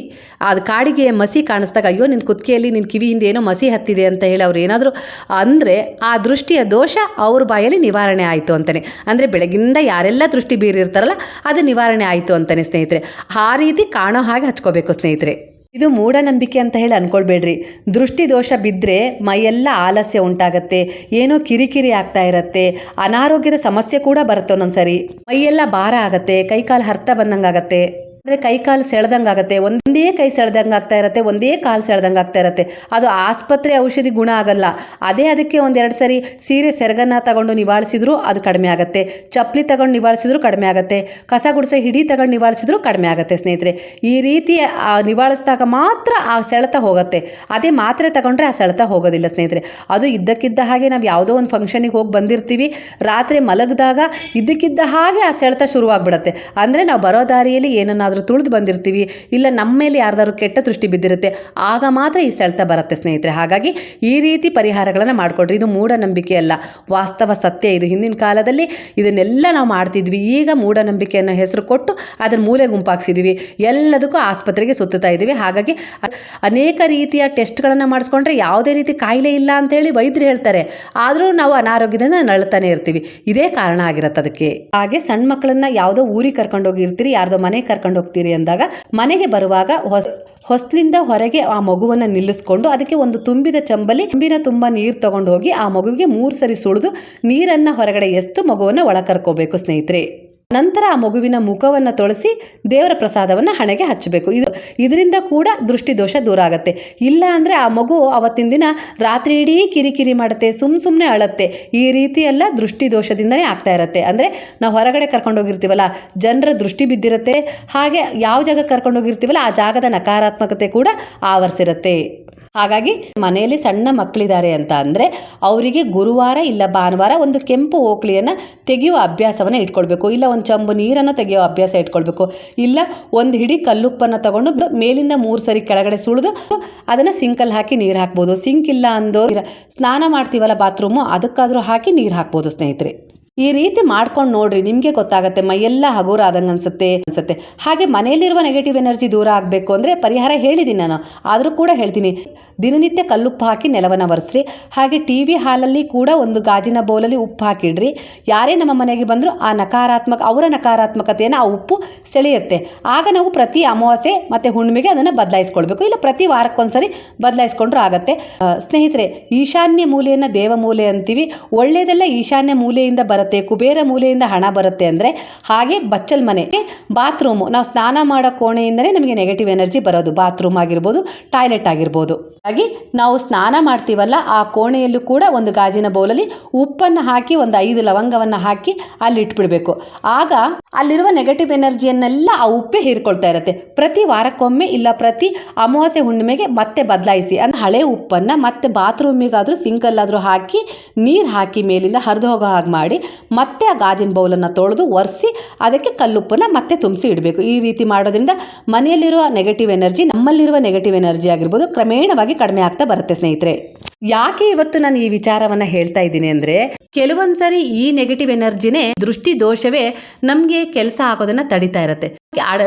ಅದು ಕಾಡಿಗೆ ಮಸಿ ಕಾಣಿಸ್ದಾಗ, ಅಯ್ಯೋ ನಿನ್ನ ಕುತ್ತಿಗೆಯಲ್ಲಿ ನಿನ್ನ ಕಿವಿಯಿಂದ ಏನೋ ಮಸಿ ಹತ್ತಿದೆ ಅಂತ ಹೇಳಿ ಅವ್ರು ಏನಾದರೂ ಅಂದರೆ ಆ ದೃಷ್ಟಿಯ ದೋಷ ಅವ್ರ ಬಾಯಲ್ಲಿ ನಿವಾರಣೆ ಆಯಿತು ಅಂತಾನೆ. ಅಂದರೆ ಬೆಳಗಿಂದ ಯಾರೆಲ್ಲ ದೃಷ್ಟಿ ಬೀರಿರ್ತಾರಲ್ಲ, ಅದು ನಿವಾರಣೆ ಆಯಿತು ಅಂತಾನೆ ಸ್ನೇಹಿತರೆ. ಆ ರೀತಿ ಕಾಣೋ ಹಾಗೆ ಹಚ್ಕೋಬೇಕು ಸ್ನೇಹಿತರೆ. ಇದು ಮೂಢನಂಬಿಕೆ ಅಂತ ಹೇಳಿ ಅನ್ಕೊಳ್ಬೇಡ್ರಿ. ದೃಷ್ಟಿ ದೋಷ ಬಿದ್ದರೆ ಮೈಯೆಲ್ಲ ಆಲಸ್ಯ ಉಂಟಾಗತ್ತೆ, ಏನೋ ಕಿರಿಕಿರಿ ಆಗ್ತಾ ಇರತ್ತೆ, ಅನಾರೋಗ್ಯದ ಸಮಸ್ಯೆ ಕೂಡ ಬರುತ್ತೆ ಒಂದೊಂದ್ಸರಿ. ಮೈಯೆಲ್ಲ ಭಾರ ಆಗತ್ತೆ, ಕೈಕಾಲು ಹರ್ತ ಬಂದಂಗಾಗತ್ತೆ. ಅಂದರೆ ಕೈ ಕಾಲು ಸೆಳೆದಂಗೆ ಆಗುತ್ತೆ. ಒಂದೇ ಕೈ ಸೆಳೆದಂಗೆ ಆಗ್ತಾ ಇರುತ್ತೆ, ಒಂದೇ ಕಾಲು ಸೆಳೆದಂಗೆ ಆಗ್ತಾ ಇರುತ್ತೆ. ಅದು ಆಸ್ಪತ್ರೆ ಔಷಧಿ ಗುಣ ಆಗಲ್ಲ. ಅದೇ ಅದಕ್ಕೆ ಒಂದೆರಡು ಸರಿ ಸೀರೆ ಸೆರಗನ್ನ ತಗೊಂಡು ನಿವಾಳಿಸಿದ್ರು ಅದು ಕಡಿಮೆ ಆಗುತ್ತೆ. ಚಪ್ಪಲಿ ತಗೊಂಡು ನಿವಾಳಿಸಿದ್ರು ಕಡಿಮೆ ಆಗುತ್ತೆ. ಕಸ ಗುಡಿಸೋ ಹಿಡಿ ತಗೊಂಡು ನಿವಾಳಿಸಿದ್ರು ಕಡಿಮೆ ಆಗುತ್ತೆ ಸ್ನೇಹಿತರೆ. ಈ ರೀತಿ ನಿವಾಳಿಸಿದಾಗ ಮಾತ್ರ ಆ ಸೆಳೆತ ಹೋಗುತ್ತೆ. ಅದೇ ಮಾತ್ರೆ ತಗೊಂಡ್ರೆ ಆ ಸೆಳೆತ ಹೋಗೋದಿಲ್ಲ ಸ್ನೇಹಿತರೆ. ಅದು ಇದ್ದಕ್ಕಿದ್ದ ಹಾಗೆ ನಾವು ಯಾವುದೋ ಒಂದು ಫಂಕ್ಷನಿಗೆ ಹೋಗಿ ಬಂದಿರ್ತೀವಿ. ರಾತ್ರಿ ಮಲಗಿದಾಗ ಇದ್ದಕ್ಕಿದ್ದ ಹಾಗೆ ಆ ಸೆಳೆತ ಶುರುವಾಗ್ಬಿಡುತ್ತೆ. ಅಂದರೆ ನಾವು ಬರೋ ದಾರಿಯಲ್ಲಿ ಏನನ್ನಾದರೂ ತುಳಿದು ಬಂದಿರ್ತೀವಿ, ಇಲ್ಲ ನಮ್ಮ ಮೇಲೆ ಯಾರ್ದಾದ್ರು ಕೆಟ್ಟ ದೃಷ್ಟಿ ಬಿದ್ದಿರುತ್ತೆ, ಆಗ ಮಾತ್ರ ಈ ಸೆಳೆತ ಬರುತ್ತೆ ಸ್ನೇಹಿತರೆ. ಹಾಗಾಗಿ ಈ ರೀತಿ ಪರಿಹಾರಗಳನ್ನು ಮಾಡಿಕೊಡ್ರಿ. ಇದು ಮೂಢನಂಬಿಕೆ ಅಲ್ಲ ವಾಸ್ತವ ಸತ್ಯ ಇದು. ಹಿಂದಿನ ಕಾಲದಲ್ಲಿ ಇದನ್ನೆಲ್ಲ ನಾವು ಮಾಡ್ತಿದ್ವಿ. ಈಗ ಮೂಢನಂಬಿಕೆಯನ್ನು ಹೆಸರು ಕೊಟ್ಟು ಅದನ್ನು ಮೂಲೆ ಗುಂಪಾಕ್ಸಿದ್ವಿ ಎಲ್ಲದಕ್ಕೂ ಆಸ್ಪತ್ರೆಗೆ ಸುತ್ತುತ್ತಾ ಇದ್ದೀವಿ. ಹಾಗಾಗಿ ಅನೇಕ ರೀತಿಯ ಟೆಸ್ಟ್ಗಳನ್ನು ಮಾಡಿಸ್ಕೊಂಡ್ರೆ ಯಾವುದೇ ರೀತಿ ಕಾಯಿಲೆ ಇಲ್ಲ ಅಂತೇಳಿ ವೈದ್ಯರು ಹೇಳ್ತಾರೆ. ಆದರೂ ನಾವು ಅನಾರೋಗ್ಯದಿಂದ ನಳ್ತಾನೆ ಇರ್ತೀವಿ. ಇದೇ ಕಾರಣ ಆಗಿರುತ್ತೆ ಅದಕ್ಕೆ. ಹಾಗೆ ಸಣ್ಣ ಮಕ್ಕಳನ್ನ ಯಾವುದೋ ಊರಿಗೆ ಕರ್ಕೊಂಡು ಹೋಗಿರ್ತೀರಿ ಯಾರ್ದೋ ಮನೆಗೆ ಕರ್ಕೊಂಡು ಹೋಗ್ತೀರಿ ಅಂದಾಗ ಮನೆಗೆ ಬರುವಾಗ ಹೊಸ, ಹೊಸ್ಲಿಂದ ಹೊರಗೆ ಆ ಮಗುವನ್ನು ನಿಲ್ಲಿಸ್ಕೊಂಡು ಅದಕ್ಕೆ ಒಂದು ತುಂಬಿದ ಚಂಬಲಿ ತುಂಬಿನ ತುಂಬ ನೀರು ತಗೊಂಡು ಹೋಗಿ ಆ ಮಗುವಿಗೆ ಮೂರು ಸರಿ ಸುಳಿದು ನೀರನ್ನು ಹೊರಗಡೆ ಎಸ್ತು ಮಗುವನ್ನು ಒಳ ಕರ್ಕೋಬೇಕು ಸ್ನೇಹಿತರೆ. ನಂತರ ಆ ಮಗುವಿನ ಮುಖವನ್ನು ತೊಳಸಿ ದೇವರ ಪ್ರಸಾದವನ್ನು ಹಣೆಗೆ ಹಚ್ಚಬೇಕು. ಇದು ಇದರಿಂದ ಕೂಡ ದೃಷ್ಟಿದೋಷ ದೂರ ಆಗುತ್ತೆ. ಇಲ್ಲ ಅಂದರೆ ಆ ಮಗು ಅವತ್ತಿನ ದಿನ ರಾತ್ರಿ ಇಡೀ ಕಿರಿಕಿರಿ ಮಾಡುತ್ತೆ ಸುಮ್ಮ ಸುಮ್ಮನೆ ಅಳತ್ತೆ. ಈ ರೀತಿ ಎಲ್ಲ ದೃಷ್ಟಿದೋಷದಿಂದನೇ ಆಗ್ತಾ ಇರುತ್ತೆ. ಅಂದರೆ ನಾವು ಹೊರಗಡೆ ಕರ್ಕೊಂಡು ಹೋಗಿರ್ತೀವಲ್ಲ, ಜನರ ದೃಷ್ಟಿ ಬಿದ್ದಿರುತ್ತೆ. ಹಾಗೆ ಯಾವ ಜಾಗ ಕರ್ಕೊಂಡು ಹೋಗಿರ್ತೀವಲ್ಲ, ಆ ಜಾಗದ ನಕಾರಾತ್ಮಕತೆ ಕೂಡ ಆವರಿಸಿರುತ್ತೆ. ಹಾಗಾಗಿ ಮನೆಯಲ್ಲಿ ಸಣ್ಣ ಮಕ್ಕಳಿದ್ದಾರೆ ಅಂತ ಅಂದರೆ ಅವರಿಗೆ ಗುರುವಾರ ಇಲ್ಲ ಭಾನುವಾರ ಒಂದು ಕೆಂಪು ಓಕ್ಳಿಯನ್ನು ತೆಗೆಯುವ ಅಭ್ಯಾಸವನ್ನು ಇಟ್ಕೊಳ್ಬೇಕು. ಇಲ್ಲ ಒಂದು ಚಂಬು ನೀರನ್ನು ತೆಗೆಯುವ ಅಭ್ಯಾಸ ಇಟ್ಕೊಳ್ಬೇಕು. ಇಲ್ಲ ಒಂದು ಹಿಡಿ ಕಲ್ಲುಪ್ಪನ್ನು ತಗೊಂಡು ಮೇಲಿಂದ ಮೂರು ಸರಿ ಕೆಳಗಡೆ ಸುಳಿದು ಅದನ್ನು ಸಿಂಕಲ್ಲಿ ಹಾಕಿ ನೀರು ಹಾಕ್ಬೋದು. ಸಿಂಕ್ ಇಲ್ಲ ಅಂದೋ ಸ್ನಾನ ಮಾಡ್ತೀವಲ್ಲ ಬಾತ್ರೂಮು ಅದಕ್ಕಾದರೂ ಹಾಕಿ ನೀರು ಹಾಕ್ಬೋದು ಸ್ನೇಹಿತರೆ. ಈ ರೀತಿ ಮಾಡ್ಕೊಂಡು ನೋಡ್ರಿ, ನಿಮಗೆ ಗೊತ್ತಾಗುತ್ತೆ ಮೈಯೆಲ್ಲ ಹಗುರ ಆದಂಗೆ ಅನ್ಸುತ್ತೆ ಅನ್ಸುತ್ತೆ. ಹಾಗೆ ಮನೆಯಲ್ಲಿರುವ ನೆಗೆಟಿವ್ ಎನರ್ಜಿ ದೂರ ಆಗಬೇಕು ಅಂದರೆ ಪರಿಹಾರ ಹೇಳಿದ್ದೀನಿ ನಾನು. ಆದರೂ ಕೂಡ ಹೇಳ್ತೀನಿ. ದಿನನಿತ್ಯ ಕಲ್ಲುಪ್ಪು ಹಾಕಿ ನೆಲವನ್ನು ಒರೆಸ್ರಿ. ಹಾಗೆ ಟಿ ವಿ ಹಾಲಲ್ಲಿ ಕೂಡ ಒಂದು ಗಾಜಿನ ಬೌಲಲ್ಲಿ ಉಪ್ಪು ಹಾಕಿಡ್ರಿ. ಯಾರೇ ನಮ್ಮ ಮನೆಗೆ ಬಂದರೂ ಆ ನಕಾರಾತ್ಮಕ, ಅವರ ನಕಾರಾತ್ಮಕತೆಯನ್ನು ಆ ಉಪ್ಪು ಸೆಳೆಯುತ್ತೆ. ಆಗ ನಾವು ಪ್ರತಿ ಅಮಾವಾಸ್ಯೆ ಮತ್ತು ಹುಣ್ಣಿಮೆಗೆ ಅದನ್ನು ಬದಲಾಯಿಸ್ಕೊಳ್ಬೇಕು. ಇಲ್ಲ ಪ್ರತಿ ವಾರಕ್ಕೊಂದ್ಸರಿ ಬದಲಾಯಿಸ್ಕೊಂಡ್ರೂ ಆಗತ್ತೆ. ಸ್ನೇಹಿತರೆ, ಈಶಾನ್ಯ ಮೂಲೆಯನ್ನು ದೇವ ಮೂಲೆ ಅಂತೀವಿ. ಒಳ್ಳೆಯದೆಲ್ಲ ಈಶಾನ್ಯ ಮೂಲೆಯಿಂದ ಬರುತ್ತೆ. ಬರುತ್ತೆ, ಕುಬೇರ ಮೂಲೆಯಿಂದ ಹಣ ಬರುತ್ತೆ ಅಂದರೆ ಹಾಗೆ ಬಚ್ಚಲ್ ಮನೆ ಬಾತ್ರೂಮು ನಾವು ಸ್ನಾನ ಮಾಡೋ ಕೋಣೆಯಿಂದಲೇ ನಮಗೆ ನೆಗೆಟಿವ್ ಎನರ್ಜಿ ಬರೋದು ಬಾತ್ರೂಮ್ ಆಗಿರ್ಬೋದು ಟಾಯ್ಲೆಟ್ ಆಗಿರ್ಬೋದು. ಹಾಗಾಗಿ ನಾವು ಸ್ನಾನ ಮಾಡ್ತೀವಲ್ಲ, ಆ ಕೋಣೆಯಲ್ಲೂ ಕೂಡ ಒಂದು ಗಾಜಿನ ಬೌಲಲ್ಲಿ ಉಪ್ಪನ್ನು ಹಾಕಿ, ಒಂದು ಐದು ಲವಂಗವನ್ನು ಹಾಕಿ ಅಲ್ಲಿ ಇಟ್ಬಿಡಬೇಕು. ಆಗ ಅಲ್ಲಿರುವ ನೆಗೆಟಿವ್ ಎನರ್ಜಿಯನ್ನೆಲ್ಲ ಆ ಉಪ್ಪೇ ಹೀರ್ಕೊಳ್ತಾ ಇರುತ್ತೆ. ಪ್ರತಿ ವಾರಕ್ಕೊಮ್ಮೆ ಇಲ್ಲ, ಪ್ರತಿ ಅಮಾವಾಸ್ಯೆ ಹುಣ್ಣಿಮೆಗೆ ಮತ್ತೆ ಬದಲಾಯಿಸಿ, ಅಂದರೆ ಹಳೆ ಉಪ್ಪನ್ನು ಮತ್ತೆ ಬಾತ್ರೂಮಿಗಾದರೂ ಸಿಂಕಲ್ಲಾದರೂ ಹಾಕಿ, ನೀರು ಹಾಕಿ ಮೇಲಿಂದ ಹರಿದು ಹೋಗೋ ಹಾಗೆ ಮಾಡಿ ಮತ್ತೆ ಆ ಗಾಜಿನ ಬೌಲನ್ನು ತೊಳೆದು ಒರೆಸಿ ಅದಕ್ಕೆ ಕಲ್ಲುಪ್ಪನ್ನು ಮತ್ತೆ ತುಂಬಿಸಿ ಇಡಬೇಕು. ಈ ರೀತಿ ಮಾಡೋದ್ರಿಂದ ಮನೆಯಲ್ಲಿರುವ ನೆಗೆಟಿವ್ ಎನರ್ಜಿ ನಮ್ಮಲ್ಲಿರುವ ನೆಗೆಟಿವ್ ಎನರ್ಜಿ ಆಗಿರ್ಬೋದು ಕ್ರಮೇಣವಾಗಿ ಕಡಿಮೆ ಆಗ್ತಾ ಬರುತ್ತೆ ಸ್ನೇಹಿತರೆ. ಯಾಕೆ ಇವತ್ತು ನಾನು ಈ ವಿಚಾರವನ್ನ ಹೇಳ್ತಾ ಇದ್ದೀನಿ ಅಂದ್ರೆ ಕೆಲವೊಂದ್ಸರಿ ಈ ನೆಗೆಟಿವ್ ಎನರ್ಜಿನೇ ದೃಷ್ಟಿ ದೋಷವೇ ನಮಗೆ ಕೆಲಸ ಆಗೋದನ್ನ ತಡಿತಾ ಇರುತ್ತೆ.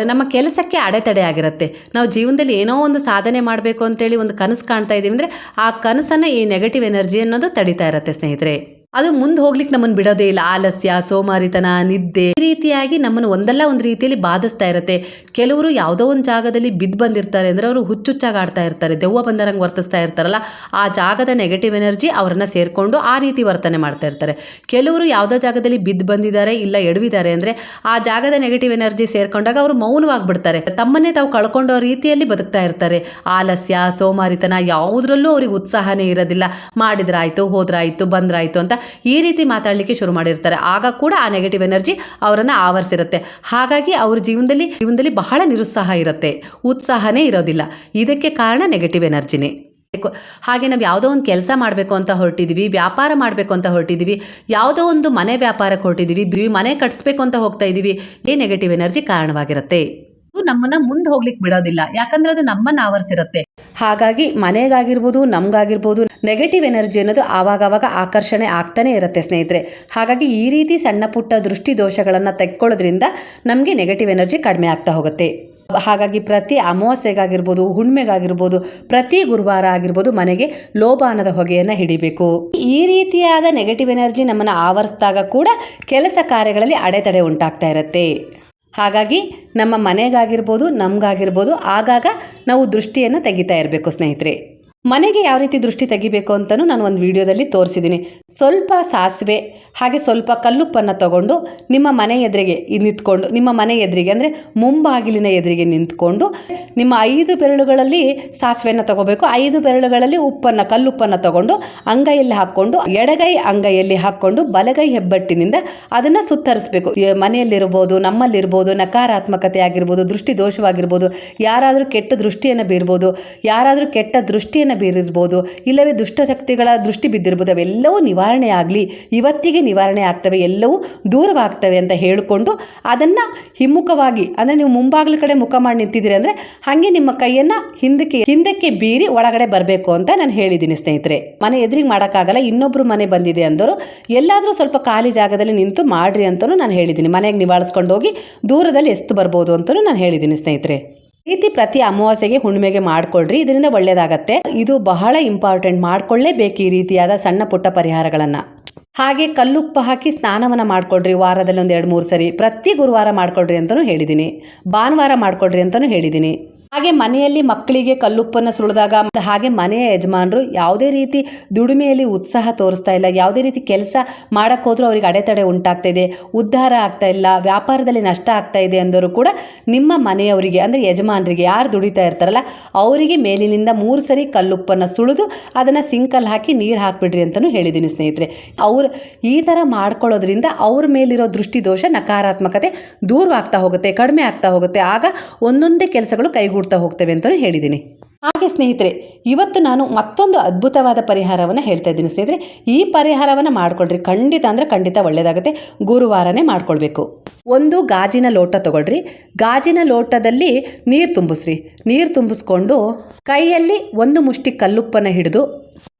ನಮ್ಮ ಕೆಲಸಕ್ಕೆ ಅಡೆತಡೆ ಆಗಿರುತ್ತೆ. ನಾವು ಜೀವನದಲ್ಲಿ ಏನೋ ಒಂದು ಸಾಧನೆ ಮಾಡಬೇಕು ಅಂತೇಳಿ ಒಂದು ಕನಸು ಕಾಣ್ತಾ ಇದ್ದೀವಿ ಅಂದರೆ ಆ ಕನಸನ್ನು ಈ ನೆಗೆಟಿವ್ ಎನರ್ಜಿ ಅನ್ನೋದು ತಡಿತಾ ಇರುತ್ತೆ ಸ್ನೇಹಿತರೆ. ಅದು ಮುಂದೆ ಹೋಗ್ಲಿಕ್ಕೆ ನಮ್ಮನ್ನು ಬಿಡೋದೇ ಇಲ್ಲ. ಆಲಸ್ಯ, ಸೋಮಾರಿತನ, ನಿದ್ದೆ ಈ ರೀತಿಯಾಗಿ ನಮ್ಮನ್ನು ಒಂದಲ್ಲ ಒಂದು ರೀತಿಯಲ್ಲಿ ಬಾಧಿಸ್ತಾ ಇರುತ್ತೆ. ಕೆಲವರು ಯಾವುದೋ ಒಂದು ಜಾಗದಲ್ಲಿ ಬಿದ್ದು ಬಂದಿರ್ತಾರೆ ಅಂದರೆ ಅವರು ಹುಚ್ಚುಚ್ಚಾಗಿ ಆಡ್ತಾ ಇರ್ತಾರೆ. ದೆವ್ವ ಬಂದರಂಗೆ ವರ್ತಿಸ್ತಾ ಇರ್ತಾರಲ್ಲ, ಆ ಜಾಗದ ನೆಗೆಟಿವ್ ಎನರ್ಜಿ ಅವರನ್ನ ಸೇರಿಕೊಂಡು ಆ ರೀತಿ ವರ್ತನೆ ಮಾಡ್ತಾ ಇರ್ತಾರೆ. ಕೆಲವರು ಯಾವುದೋ ಜಾಗದಲ್ಲಿ ಬಿದ್ದು ಬಂದಿದ್ದಾರೆ ಇಲ್ಲ ಎಡವಿದ್ದಾರೆ ಅಂದರೆ ಆ ಜಾಗದ ನೆಗೆಟಿವ್ ಎನರ್ಜಿ ಸೇರ್ಕೊಂಡಾಗ ಅವರು ಮೌನವಾಗಿಬಿಡ್ತಾರೆ. ತಮ್ಮನ್ನೇ ತಾವು ಕಳ್ಕೊಂಡೋ ರೀತಿಯಲ್ಲಿ ಬದುಕ್ತಾ ಇರ್ತಾರೆ. ಆಲಸ್ಯ, ಸೋಮಾರಿತನ ಯಾವುದರಲ್ಲೂ ಅವ್ರಿಗೆ ಉತ್ಸಾಹನೇ ಇರೋದಿಲ್ಲ. ಮಾಡಿದ್ರಾಯ್ತು, ಹೋದ್ರಾಯ್ತು, ಬಂದ್ರಾಯ್ತು ಅಂತ ಈ ರೀತಿ ಮಾತಾಡಲಿಕ್ಕೆ ಶುರು ಮಾಡಿರ್ತಾರೆ. ಆಗ ಕೂಡ ಆ ನೆಗೆಟಿವ್ ಎನರ್ಜಿ ಅವರನ್ನು ಆವರಿಸಿರುತ್ತೆ. ಹಾಗಾಗಿ ಅವ್ರ ಜೀವನದಲ್ಲಿ ಜೀವನದಲ್ಲಿ ಬಹಳ ನಿರುತ್ಸಾಹ ಇರುತ್ತೆ. ಉತ್ಸಾಹನೇ ಇರೋದಿಲ್ಲ. ಇದಕ್ಕೆ ಕಾರಣ ನೆಗೆಟಿವ್ ಎನರ್ಜಿನೇ ಹಾಗೆ ನಾವು ಯಾವುದೋ ಒಂದು ಕೆಲಸ ಮಾಡಬೇಕು ಅಂತ ಹೊರಟಿದ್ವಿ, ವ್ಯಾಪಾರ ಮಾಡಬೇಕು ಅಂತ ಹೊರಟಿದ್ದೀವಿ ಯಾವುದೋ ಒಂದು ಮನೆ ವ್ಯಾಪಾರಕ್ಕೆ ಹೊರಟಿದ್ದೀವಿ ಮನೆ ಕಟ್ಸ್ಬೇಕು ಅಂತ ಹೋಗ್ತಾ ಇದ್ದೀವಿ ಈ ನೆಗೆಟಿವ್ ಎನರ್ಜಿ ಕಾರಣವಾಗಿರುತ್ತೆ. ನಮ್ಮನ್ನ ಮುಂದೆ ಹೋಗ್ಲಿಕ್ಕೆ ಬಿಡೋದಿಲ್ಲ. ಯಾಕಂದ್ರೆ ಅದು ನಮ್ಮನ್ನ ಆವರಿಸಿರುತ್ತೆ. ಹಾಗಾಗಿ ಮನೆಗಾಗಿರ್ಬೋದು, ನಮ್ಗಾಗಿರ್ಬೋದು ನೆಗೆಟಿವ್ ಎನರ್ಜಿ ಅನ್ನೋದು ಆವಾಗವಾಗ ಆಕರ್ಷಣೆ ಆಗ್ತಾನೆ ಇರುತ್ತೆ ಸ್ನೇಹಿತರೆ. ಹಾಗಾಗಿ ಈ ರೀತಿ ಸಣ್ಣ ಪುಟ್ಟ ದೃಷ್ಟಿ ದೋಷಗಳನ್ನು ತೆಕ್ಕೊಳ್ಳೋದ್ರಿಂದ ನಮಗೆ ನೆಗೆಟಿವ್ ಎನರ್ಜಿ ಕಡಿಮೆ ಆಗ್ತಾ ಹೋಗುತ್ತೆ. ಹಾಗಾಗಿ ಪ್ರತಿ ಅಮಾವಾಸ್ಯೆಗಾಗಿರ್ಬೋದು, ಹುಣ್ಮೆಗಾಗಿರ್ಬೋದು, ಪ್ರತಿ ಗುರುವಾರ ಆಗಿರ್ಬೋದು ಮನೆಗೆ ಲೋಬಾನದ ಹೊಗೆಯನ್ನು ಹಿಡಿಬೇಕು. ಈ ರೀತಿಯಾದ ನೆಗೆಟಿವ್ ಎನರ್ಜಿ ನಮ್ಮನ್ನು ಆವರಿಸಿದಾಗ ಕೂಡ ಕೆಲಸ ಕಾರ್ಯಗಳಲ್ಲಿ ಅಡೆತಡೆ ಉಂಟಾಗ್ತಾ ಇರುತ್ತೆ. ಹಾಗಾಗಿ ನಮ್ಮ ಮನೆಗಾಗಿರ್ಬೋದು ನಮಗಾಗಿರ್ಬೋದು ಆಗಾಗ ನಾವು ದೃಷ್ಟಿಯನ್ನು ತೆಗಿತಾ ಇರಬೇಕು ಸ್ನೇಹಿತರೆ. ಮನೆಗೆ ಯಾವ ರೀತಿ ದೃಷ್ಟಿ ತೆಗಿಬೇಕು ಅಂತಲೂ ನಾನು ಒಂದು ವಿಡಿಯೋದಲ್ಲಿ ತೋರಿಸಿದ್ದೀನಿ. ಸ್ವಲ್ಪ ಸಾಸಿವೆ, ಹಾಗೆ ಸ್ವಲ್ಪ ಕಲ್ಲುಪ್ಪನ್ನು ತಗೊಂಡು ನಿಮ್ಮ ಮನೆ ಎದುರಿಗೆ ನಿಂತ್ಕೊಂಡು, ನಿಮ್ಮ ಮನೆ ಎದುರಿಗೆ ಅಂದರೆ ಮುಂಬಾಗಿಲಿನ ಎದುರಿಗೆ ನಿಂತ್ಕೊಂಡು ನಿಮ್ಮ ಐದು ಬೆರಳುಗಳಲ್ಲಿ ಸಾಸಿವೆಯನ್ನು ತಗೋಬೇಕು. ಐದು ಬೆರಳುಗಳಲ್ಲಿ ಉಪ್ಪನ್ನು, ಕಲ್ಲುಪ್ಪನ್ನು ತಗೊಂಡು ಅಂಗೈಯಲ್ಲಿ ಹಾಕ್ಕೊಂಡು, ಎಡಗೈ ಅಂಗೈಯಲ್ಲಿ ಹಾಕ್ಕೊಂಡು ಬಲಗೈ ಹೆಬ್ಬಟ್ಟಿನಿಂದ ಅದನ್ನು ಸುತ್ತರಿಸಬೇಕು. ಮನೆಯಲ್ಲಿರ್ಬೋದು, ನಮ್ಮಲ್ಲಿರ್ಬೋದು, ನಕಾರಾತ್ಮಕತೆ ಆಗಿರ್ಬೋದು ದೃಷ್ಟಿ ದೋಷವಾಗಿರ್ಬೋದು ಯಾರಾದರೂ ಕೆಟ್ಟ ದೃಷ್ಟಿಯನ್ನು ಬೀರ್ಬೋದು, ಯಾರಾದರೂ ಕೆಟ್ಟ ದೃಷ್ಟಿಯನ್ನು ಬೀರಿರ್ಬೋದು, ಇಲ್ಲವೇ ದುಷ್ಟಶಕ್ತಿಗಳ ದೃಷ್ಟಿ ಬಿದ್ದಿರ್ಬೋದು, ಅವೆಲ್ಲವೂ ನಿವಾರಣೆ ಆಗಲಿ, ಇವತ್ತಿಗೆ ನಿವಾರಣೆ ಆಗ್ತವೆ, ಎಲ್ಲವೂ ದೂರವಾಗ್ತವೆ ಅಂತ ಹೇಳಿಕೊಂಡು ಅದನ್ನು ಹಿಮ್ಮುಖವಾಗಿ, ಅಂದರೆ ನೀವು ಮುಂಬಾಗಿಲ ಕಡೆ ಮುಖ ಮಾಡಿ ನಿಂತಿದ್ದೀರಿ ಅಂದರೆ ಹಾಗೆ ನಿಮ್ಮ ಕೈಯನ್ನು ಹಿಂದಕ್ಕೆ ಹಿಂದಕ್ಕೆ ಬೀರಿ ಒಳಗಡೆ ಬರಬೇಕು ಅಂತ ನಾನು ಹೇಳಿದ್ದೀನಿ ಸ್ನೇಹಿತರೆ. ಮನೆ ಎದುರಿಗೆ ಮಾಡೋಕ್ಕಾಗಲ್ಲ ಇನ್ನೊಬ್ಬರು ಮನೆ ಬಂದಿದೆ ಅಂದರು, ಎಲ್ಲಾದರೂ ಸ್ವಲ್ಪ ಖಾಲಿ ಜಾಗದಲ್ಲಿ ನಿಂತು ಮಾಡಿರಿ ಅಂತಲೂ ನಾನು ಹೇಳಿದ್ದೀನಿ. ಮನೆಗೆ ನಿವಾಳಿಸ್ಕೊಂಡು ಹೋಗಿ ದೂರದಲ್ಲಿ ಎಷ್ಟು ಬರ್ಬೋದು ಅಂತಲೂ ನಾನು ಹೇಳಿದ್ದೀನಿ ಸ್ನೇಹಿತರೆ. ರೀತಿ ಪ್ರತಿ ಅಮಾವಾಸ್ಯೆಗೆ ಹುಣ್ಣಿಮೆಗೆ ಮಾಡ್ಕೊಳ್ರಿ, ಇದರಿಂದ ಒಳ್ಳೇದಾಗತ್ತೆ. ಇದು ಬಹಳ ಇಂಪಾರ್ಟೆಂಟ್ ಮಾಡ್ಕೊಳ್ಳೇಬೇಕು ಈ ರೀತಿಯಾದ ಸಣ್ಣ ಪುಟ್ಟ ಪರಿಹಾರಗಳನ್ನು. ಹಾಗೆ ಕಲ್ಲುಪ್ಪ ಹಾಕಿ ಸ್ನಾನವನ್ನು ಮಾಡ್ಕೊಳ್ರಿ, ವಾರದಲ್ಲಿ ಒಂದು ಎರಡು ಮೂರು ಸರಿ. ಪ್ರತಿ ಗುರುವಾರ ಮಾಡ್ಕೊಳ್ರಿ ಅಂತಲೂ ಹೇಳಿದ್ದೀನಿ ಭಾನುವಾರ ಮಾಡ್ಕೊಳ್ರಿ ಅಂತಲೂ ಹೇಳಿದ್ದೀನಿ ಹಾಗೆ ಮನೆಯಲ್ಲಿ ಮಕ್ಕಳಿಗೆ ಕಲ್ಲುಪ್ಪನ್ನು ಸುಳಿದಾಗ ಹಾಗೆ ಮನೆಯ ಯಜಮಾನರು ಯಾವುದೇ ರೀತಿ ದುಡಿಮೆಯಲ್ಲಿ ಉತ್ಸಾಹ ತೋರಿಸ್ತಾ ಇಲ್ಲ. ಯಾವುದೇ ರೀತಿ ಕೆಲಸ ಮಾಡೋಕ್ಕೋದ್ರೂ ಅವರಿಗೆ ಅಡೆತಡೆ ಉಂಟಾಗ್ತಾ ಇದೆ. ಉದ್ಧಾರ ಆಗ್ತಾ ಇಲ್ಲ. ವ್ಯಾಪಾರದಲ್ಲಿ ನಷ್ಟ ಆಗ್ತಾ ಇದೆ ಅಂದರೂ ಕೂಡ ನಿಮ್ಮ ಮನೆಯವರಿಗೆ ಅಂದರೆ ಯಜಮಾನರಿಗೆ ಯಾರು ದುಡಿತಾ ಇರ್ತಾರಲ್ಲ, ಅವರಿಗೆ ಮೇಲಿನಿಂದ ಮೂರು ಸರಿ ಕಲ್ಲುಪ್ಪನ್ನು ಸುಳಿದು ಅದನ್ನು ಸಿಂಕಲ್ಲಿ ಹಾಕಿ ನೀರು ಹಾಕಿಬಿಡ್ರಿ ಅಂತಲೂ ಹೇಳಿದ್ದೀನಿ ಸ್ನೇಹಿತರೆ. ಅವ್ರು ಈ ಥರ ಮಾಡ್ಕೊಳ್ಳೋದ್ರಿಂದ ಅವ್ರ ಮೇಲಿರೋ ದೃಷ್ಟಿ ದೋಷ ನಕಾರಾತ್ಮಕತೆ ದೂರವಾಗ್ತಾ ಹೋಗುತ್ತೆ, ಕಡಿಮೆ ಆಗ್ತಾ ಹೋಗುತ್ತೆ. ಆಗ ಒಂದೊಂದೇ ಕೆಲಸಗಳು ಕೈಗೂಡ್ತಾ ಹೋಗ್ತವೆ ಅಂತಲೂ ಹೇಳಿದ್ದೀನಿ. ಹಾಗೆ ಸ್ನೇಹಿತರೆ, ಇವತ್ತು ನಾನು ಮತ್ತೊಂದು ಅದ್ಭುತವಾದ ಪರಿಹಾರವನ್ನು ಹೇಳ್ತಾ ಇದ್ದೀನಿ ಸ್ನೇಹಿತರೆ. ಈ ಪರಿಹಾರವನ್ನು ಮಾಡ್ಕೊಳ್ರಿ. ಖಂಡಿತ ಅಂದರೆ ಖಂಡಿತ ಒಳ್ಳೆಯದಾಗುತ್ತೆ ಗುರುವಾರನೇ ಮಾಡ್ಕೊಳ್ಬೇಕು. ಒಂದು ಗಾಜಿನ ಲೋಟ ತಗೊಳ್ರಿ. ಗಾಜಿನ ಲೋಟದಲ್ಲಿ ನೀರು ತುಂಬಿಸ್ರಿ. ನೀರು ತುಂಬಿಸ್ಕೊಂಡು ಕೈಯಲ್ಲಿ ಒಂದು ಮುಷ್ಟಿ ಕಲ್ಲುಪ್ಪನ್ನು ಹಿಡಿದು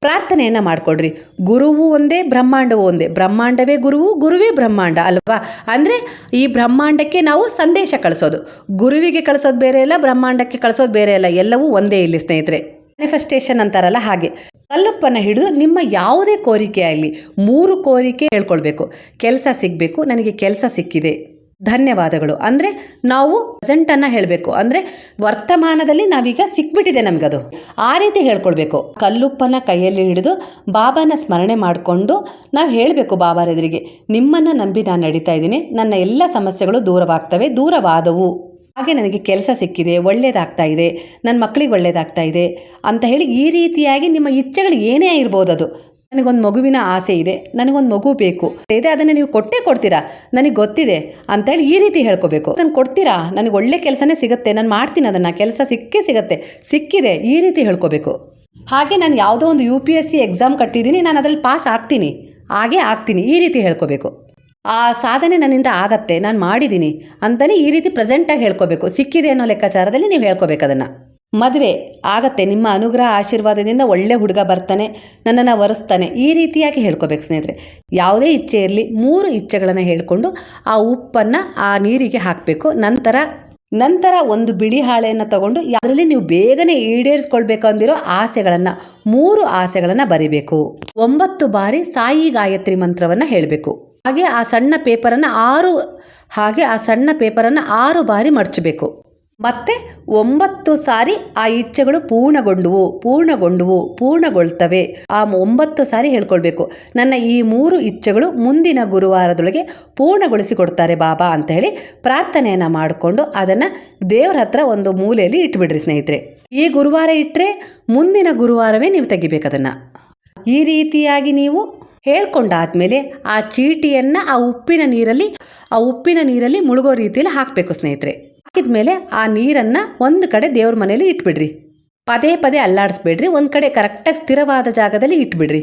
ಪ್ರಾರ್ಥನೆಯನ್ನು ಮಾಡಿಕೊಡ್ರಿ ಗುರುವು ಒಂದೇ, ಬ್ರಹ್ಮಾಂಡವು ಒಂದೇ. ಬ್ರಹ್ಮಾಂಡವೇ ಗುರುವು, ಗುರುವೇ ಬ್ರಹ್ಮಾಂಡ ಅಲ್ವಾ? ಅಂದರೆ ಈ ಬ್ರಹ್ಮಾಂಡಕ್ಕೆ ನಾವು ಸಂದೇಶ ಕಳಿಸೋದು. ಗುರುವಿಗೆ ಕಳಿಸೋದು ಬೇರೆ ಇಲ್ಲ ಬ್ರಹ್ಮಾಂಡಕ್ಕೆ ಕಳಿಸೋದು ಬೇರೆ ಇಲ್ಲ ಎಲ್ಲವೂ ಒಂದೇ ಇಲ್ಲಿ ಸ್ನೇಹಿತರೆ. ಮ್ಯಾನಿಫೆಸ್ಟೇಷನ್ ಅಂತಾರಲ್ಲ ಹಾಗೆ. ಕಲ್ಲುಪ್ಪನ್ನು ಹಿಡಿದು ನಿಮ್ಮ ಯಾವುದೇ ಕೋರಿಕೆ ಆಗಲಿ, ಮೂರು ಕೋರಿಕೆ ಹೇಳ್ಕೊಳ್ಬೇಕು. ಕೆಲಸ ಸಿಗಬೇಕು, ನನಗೆ ಕೆಲಸ ಸಿಕ್ಕಿದೆ. ಧನ್ಯವಾದಗಳು. ಅಂದರೆ ನಾವು ಪ್ರೆಸೆಂಟನ್ನು ಹೇಳಬೇಕು. ಅಂದರೆ ವರ್ತಮಾನದಲ್ಲಿ ನಾವೀಗ ಸಿಕ್ಬಿಟ್ಟಿದೆ ನಮಗದು. ಆ ರೀತಿ ಹೇಳ್ಕೊಳ್ಬೇಕು. ಕಲ್ಲುಪ್ಪನ ಕೈಯಲ್ಲಿ ಹಿಡಿದು ಬಾಬಾನ ಸ್ಮರಣೆ ಮಾಡಿಕೊಂಡು ನಾವು ಹೇಳಬೇಕು ಬಾಬಾರ ಎದುರಿಗೆ ನಿಮ್ಮನ್ನು ನಂಬಿ ನಾನು ನಡೀತಾ ಇದ್ದೀನಿ. ನನ್ನ ಎಲ್ಲ ಸಮಸ್ಯೆಗಳು ದೂರವಾಗ್ತವೆ, ದೂರವಾದವು. ಹಾಗೆ ನನಗೆ ಕೆಲಸ ಸಿಕ್ಕಿದೆ ಒಳ್ಳೆಯದಾಗ್ತಾ ಇದೆ ನನ್ನ ಮಕ್ಕಳಿಗೆ ಒಳ್ಳೆಯದಾಗ್ತಾ ಇದೆ ಅಂತ ಹೇಳಿ ಈ ರೀತಿಯಾಗಿ ನಿಮ್ಮ ಇಚ್ಛೆಗಳು ಏನೇ ಇರ್ಬೋದು ಅದು ನನಗೊಂದು ಮಗುವಿನ ಆಸೆ ಇದೆ, ನನಗೊಂದು ಮಗು ಬೇಕು ಇದೆ, ಅದನ್ನು ನೀವು ಕೊಟ್ಟೇ ಕೊಡ್ತೀರಾ? ನನಗೆ ಗೊತ್ತಿದೆ ಅಂತೇಳಿ ಈ ರೀತಿ ಹೇಳ್ಕೋಬೇಕು. ನಾನು ಕೊಡ್ತೀರಾ? ನನಗೆ ಒಳ್ಳೆ ಕೆಲಸನೇ ಸಿಗುತ್ತೆ, ನಾನು ಮಾಡ್ತೀನಿ ಅದನ್ನು, ಕೆಲಸ ಸಿಕ್ಕೇ ಸಿಗುತ್ತೆ, ಸಿಕ್ಕಿದೆ ಈ ರೀತಿ ಹೇಳ್ಕೋಬೇಕು. ಹಾಗೆ ನಾನು ಯಾವುದೋ ಒಂದು U P S C exam ಕಟ್ಟಿದ್ದೀನಿ, ನಾನು ಅದರಲ್ಲಿ ಪಾಸ್ ಆಗ್ತೀನಿ, ಹಾಗೆ ಆಗ್ತೀನಿ, ಈ ರೀತಿ ಹೇಳ್ಕೋಬೇಕು. ಆ ಸಾಧನೆ ನನ್ನಿಂದ ಆಗತ್ತೆ, ನಾನು ಮಾಡಿದ್ದೀನಿ ಅಂತಲೇ ಈ ರೀತಿ ಪ್ರೆಸೆಂಟಾಗಿ ಹೇಳ್ಕೋಬೇಕು. ಸಿಕ್ಕಿದೆ ಅನ್ನೋ ಲೆಕ್ಕಾಚಾರದಲ್ಲಿ ನೀವು ಹೇಳ್ಕೋಬೇಕು ಅದನ್ನು. ಮದುವೆ ಆಗತ್ತೆ, ನಿಮ್ಮ ಅನುಗ್ರಹ ಆಶೀರ್ವಾದದಿಂದ ಒಳ್ಳೆ ಹುಡುಗ ಬರ್ತಾನೆ, ನನ್ನನ್ನು ಒರೆಸ್ತಾನೆ, ಈ ರೀತಿಯಾಗಿ ಹೇಳ್ಕೋಬೇಕು ಸ್ನೇಹಿತರೆ. ಯಾವುದೇ ಇಚ್ಛೆ ಇರಲಿ, ಮೂರು ಇಚ್ಛೆಗಳನ್ನು ಹೇಳಿಕೊಂಡು ಆ ಉಪ್ಪನ್ನು ಆ ನೀರಿಗೆ ಹಾಕಬೇಕು. ನಂತರ ನಂತರ ಒಂದು ಬಿಳಿ ಹಾಳೆಯನ್ನು ತಗೊಂಡು ಅದರಲ್ಲಿ ನೀವು ಬೇಗನೆ ಈಡೇರಿಸ್ಕೊಳ್ಬೇಕು ಅಂದಿರೋ ಆಸೆಗಳನ್ನು, ಮೂರು ಆಸೆಗಳನ್ನು ಬರಿಬೇಕು. ಒಂಬತ್ತು ಬಾರಿ ಸಾಯಿ ಗಾಯತ್ರಿ ಮಂತ್ರವನ್ನು ಹೇಳಬೇಕು. ಹಾಗೆ ಆ ಸಣ್ಣ ಪೇಪರನ್ನು ಆರು, ಹಾಗೆ ಆ ಸಣ್ಣ ಪೇಪರನ್ನು ಆರು ಬಾರಿ ಮಡಚಬೇಕು. ಮತ್ತೆ ಒಂಬತ್ತು ಸಾರಿ ಆ ಇಚ್ಛೆಗಳು ಪೂರ್ಣಗೊಂಡುವು ಪೂರ್ಣಗೊಂಡುವು, ಪೂರ್ಣಗೊಳ್ತವೆ. ಆ ಒಂಬತ್ತು ಸಾರಿ ಹೇಳ್ಕೊಳ್ಬೇಕು. ನನ್ನ ಈ ಮೂರು ಇಚ್ಛೆಗಳು ಮುಂದಿನ ಗುರುವಾರದೊಳಗೆ ಪೂರ್ಣಗೊಳಿಸಿಕೊಡ್ತಾರೆ ಬಾಬಾ ಅಂತ ಹೇಳಿ ಪ್ರಾರ್ಥನೆಯನ್ನು ಮಾಡಿಕೊಂಡು ಅದನ್ನು ದೇವರ ಹತ್ರ ಒಂದು ಮೂಲೆಯಲ್ಲಿ ಇಟ್ಬಿಡ್ರಿ ಸ್ನೇಹಿತರೆ. ಈ ಗುರುವಾರ ಇಟ್ಟರೆ ಮುಂದಿನ ಗುರುವಾರವೇ ನೀವು ತೆಗಿಬೇಕು ಅದನ್ನು ಈ ರೀತಿಯಾಗಿ ನೀವು ಹೇಳ್ಕೊಂಡಾದ್ಮೇಲೆ ಆ ಚೀಟಿಯನ್ನು ಆ ಉಪ್ಪಿನ ನೀರಲ್ಲಿ, ಆ ಉಪ್ಪಿನ ನೀರಲ್ಲಿ ಮುಳುಗೋ ರೀತಿಯಲ್ಲಿ ಹಾಕಬೇಕು ಸ್ನೇಹಿತರೆ. ಹಾಕಿದ್ಮೇಲೆ ಆ ನೀರನ್ನು ಒಂದು ಕಡೆ ದೇವ್ರ ಮನೇಲಿ ಇಟ್ಬಿಡ್ರಿ. ಪದೇ ಪದೇ ಅಲ್ಲಾಡಿಸ್ಬೇಡ್ರಿ, ಒಂದು ಕಡೆ ಕರೆಕ್ಟಾಗಿ ಸ್ಥಿರವಾದ ಜಾಗದಲ್ಲಿ ಇಟ್ಬಿಡ್ರಿ.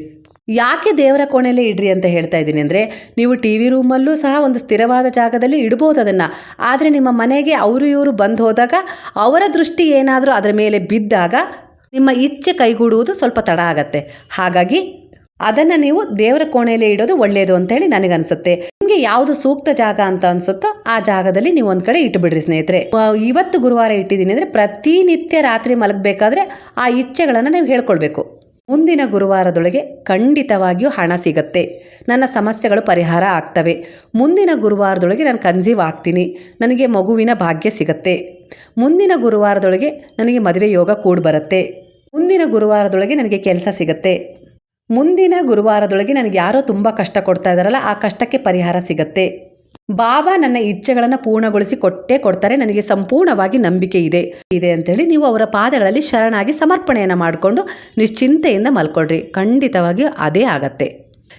ಯಾಕೆ ದೇವರ ಕೋಣೆಯಲ್ಲೇ ಇಡ್ರಿ ಅಂತ ಹೇಳ್ತಾ ಇದ್ದೀನಿ ಅಂದರೆ, ನೀವು ಟಿ ವಿ ರೂಮಲ್ಲೂ ಸಹ ಒಂದು ಸ್ಥಿರವಾದ ಜಾಗದಲ್ಲಿ ಇಡ್ಬೋದು ಅದನ್ನು. ಆದರೆ ನಿಮ್ಮ ಮನೆಗೆ ಅವರು ಇವರು ಬಂದು ಹೋದಾಗ, ಅವರ ದೃಷ್ಟಿ ಏನಾದರೂ ಅದರ ಮೇಲೆ ಬಿದ್ದಾಗ ನಿಮ್ಮ ಇಚ್ಛೆ ಕೈಗೂಡುವುದು ಸ್ವಲ್ಪ ತಡ ಆಗತ್ತೆ. ಹಾಗಾಗಿ ಅದನ್ನು ನೀವು ದೇವರ ಕೋಣೆಯಲ್ಲೇ ಇಡೋದು ಒಳ್ಳೆಯದು ಅಂತೇಳಿ ನನಗನ್ಸುತ್ತೆ. ನಿಮಗೆ ಯಾವುದು ಸೂಕ್ತ ಜಾಗ ಅಂತ ಅನ್ಸುತ್ತೋ ಆ ಜಾಗದಲ್ಲಿ ನೀವು ಒಂದು ಕಡೆ ಇಟ್ಟುಬಿಡ್ರಿ ಸ್ನೇಹಿತರೆ. ಇವತ್ತು ಗುರುವಾರ ಇಟ್ಟಿದ್ದೀನಿ ಅಂದರೆ ಪ್ರತಿನಿತ್ಯ ರಾತ್ರಿ ಮಲಗಬೇಕಾದ್ರೆ ಆ ಇಚ್ಛೆಗಳನ್ನು ನೀವು ಹೇಳ್ಕೊಳ್ಬೇಕು. ಮುಂದಿನ ಗುರುವಾರದೊಳಗೆ ಖಂಡಿತವಾಗಿಯೂ ಹಣ ಸಿಗತ್ತೆ. ನನ್ನ ಸಮಸ್ಯೆಗಳು ಪರಿಹಾರ ಆಗ್ತವೆ. ಮುಂದಿನ ಗುರುವಾರದೊಳಗೆ ನಾನು ಕನ್ಸೀವ್ ಆಗ್ತೀನಿ. ನನಗೆ ಮಗುವಿನ ಭಾಗ್ಯ ಸಿಗತ್ತೆ. ಮುಂದಿನ ಗುರುವಾರದೊಳಗೆ ನನಗೆ ಮದುವೆ ಯೋಗ ಕೂಡಿ ಬರುತ್ತೆ. ಮುಂದಿನ ಗುರುವಾರದೊಳಗೆ ನನಗೆ ಕೆಲಸ ಸಿಗತ್ತೆ. ಮುಂದಿನ ಗುರುವಾರದೊಳಗೆ ನನಗೆ ಯಾರೋ ತುಂಬ ಕಷ್ಟ ಕೊಡ್ತಾ ಇದ್ದಾರಲ್ಲ, ಆ ಕಷ್ಟಕ್ಕೆ ಪರಿಹಾರ ಸಿಗತ್ತೆ. ಬಾಬಾ ನನ್ನ ಇಚ್ಛೆಗಳನ್ನು ಪೂರ್ಣಗೊಳಿಸಿ ಕೊಟ್ಟೇ ಕೊಡ್ತಾರೆ, ನನಗೆ ಸಂಪೂರ್ಣವಾಗಿ ನಂಬಿಕೆ ಇದೆ. ಇದೆ ಅಂತೇಳಿ ನೀವು ಅವರ ಪಾದಗಳಲ್ಲಿ ಶರಣಾಗಿ ಸಮರ್ಪಣೆಯನ್ನು ಮಾಡಿಕೊಂಡು ನಿಶ್ಚಿಂತೆಯಿಂದ ಮಲ್ಕೊಳ್ರಿ. ಖಂಡಿತವಾಗಿಯೂ ಅದೇ ಆಗತ್ತೆ.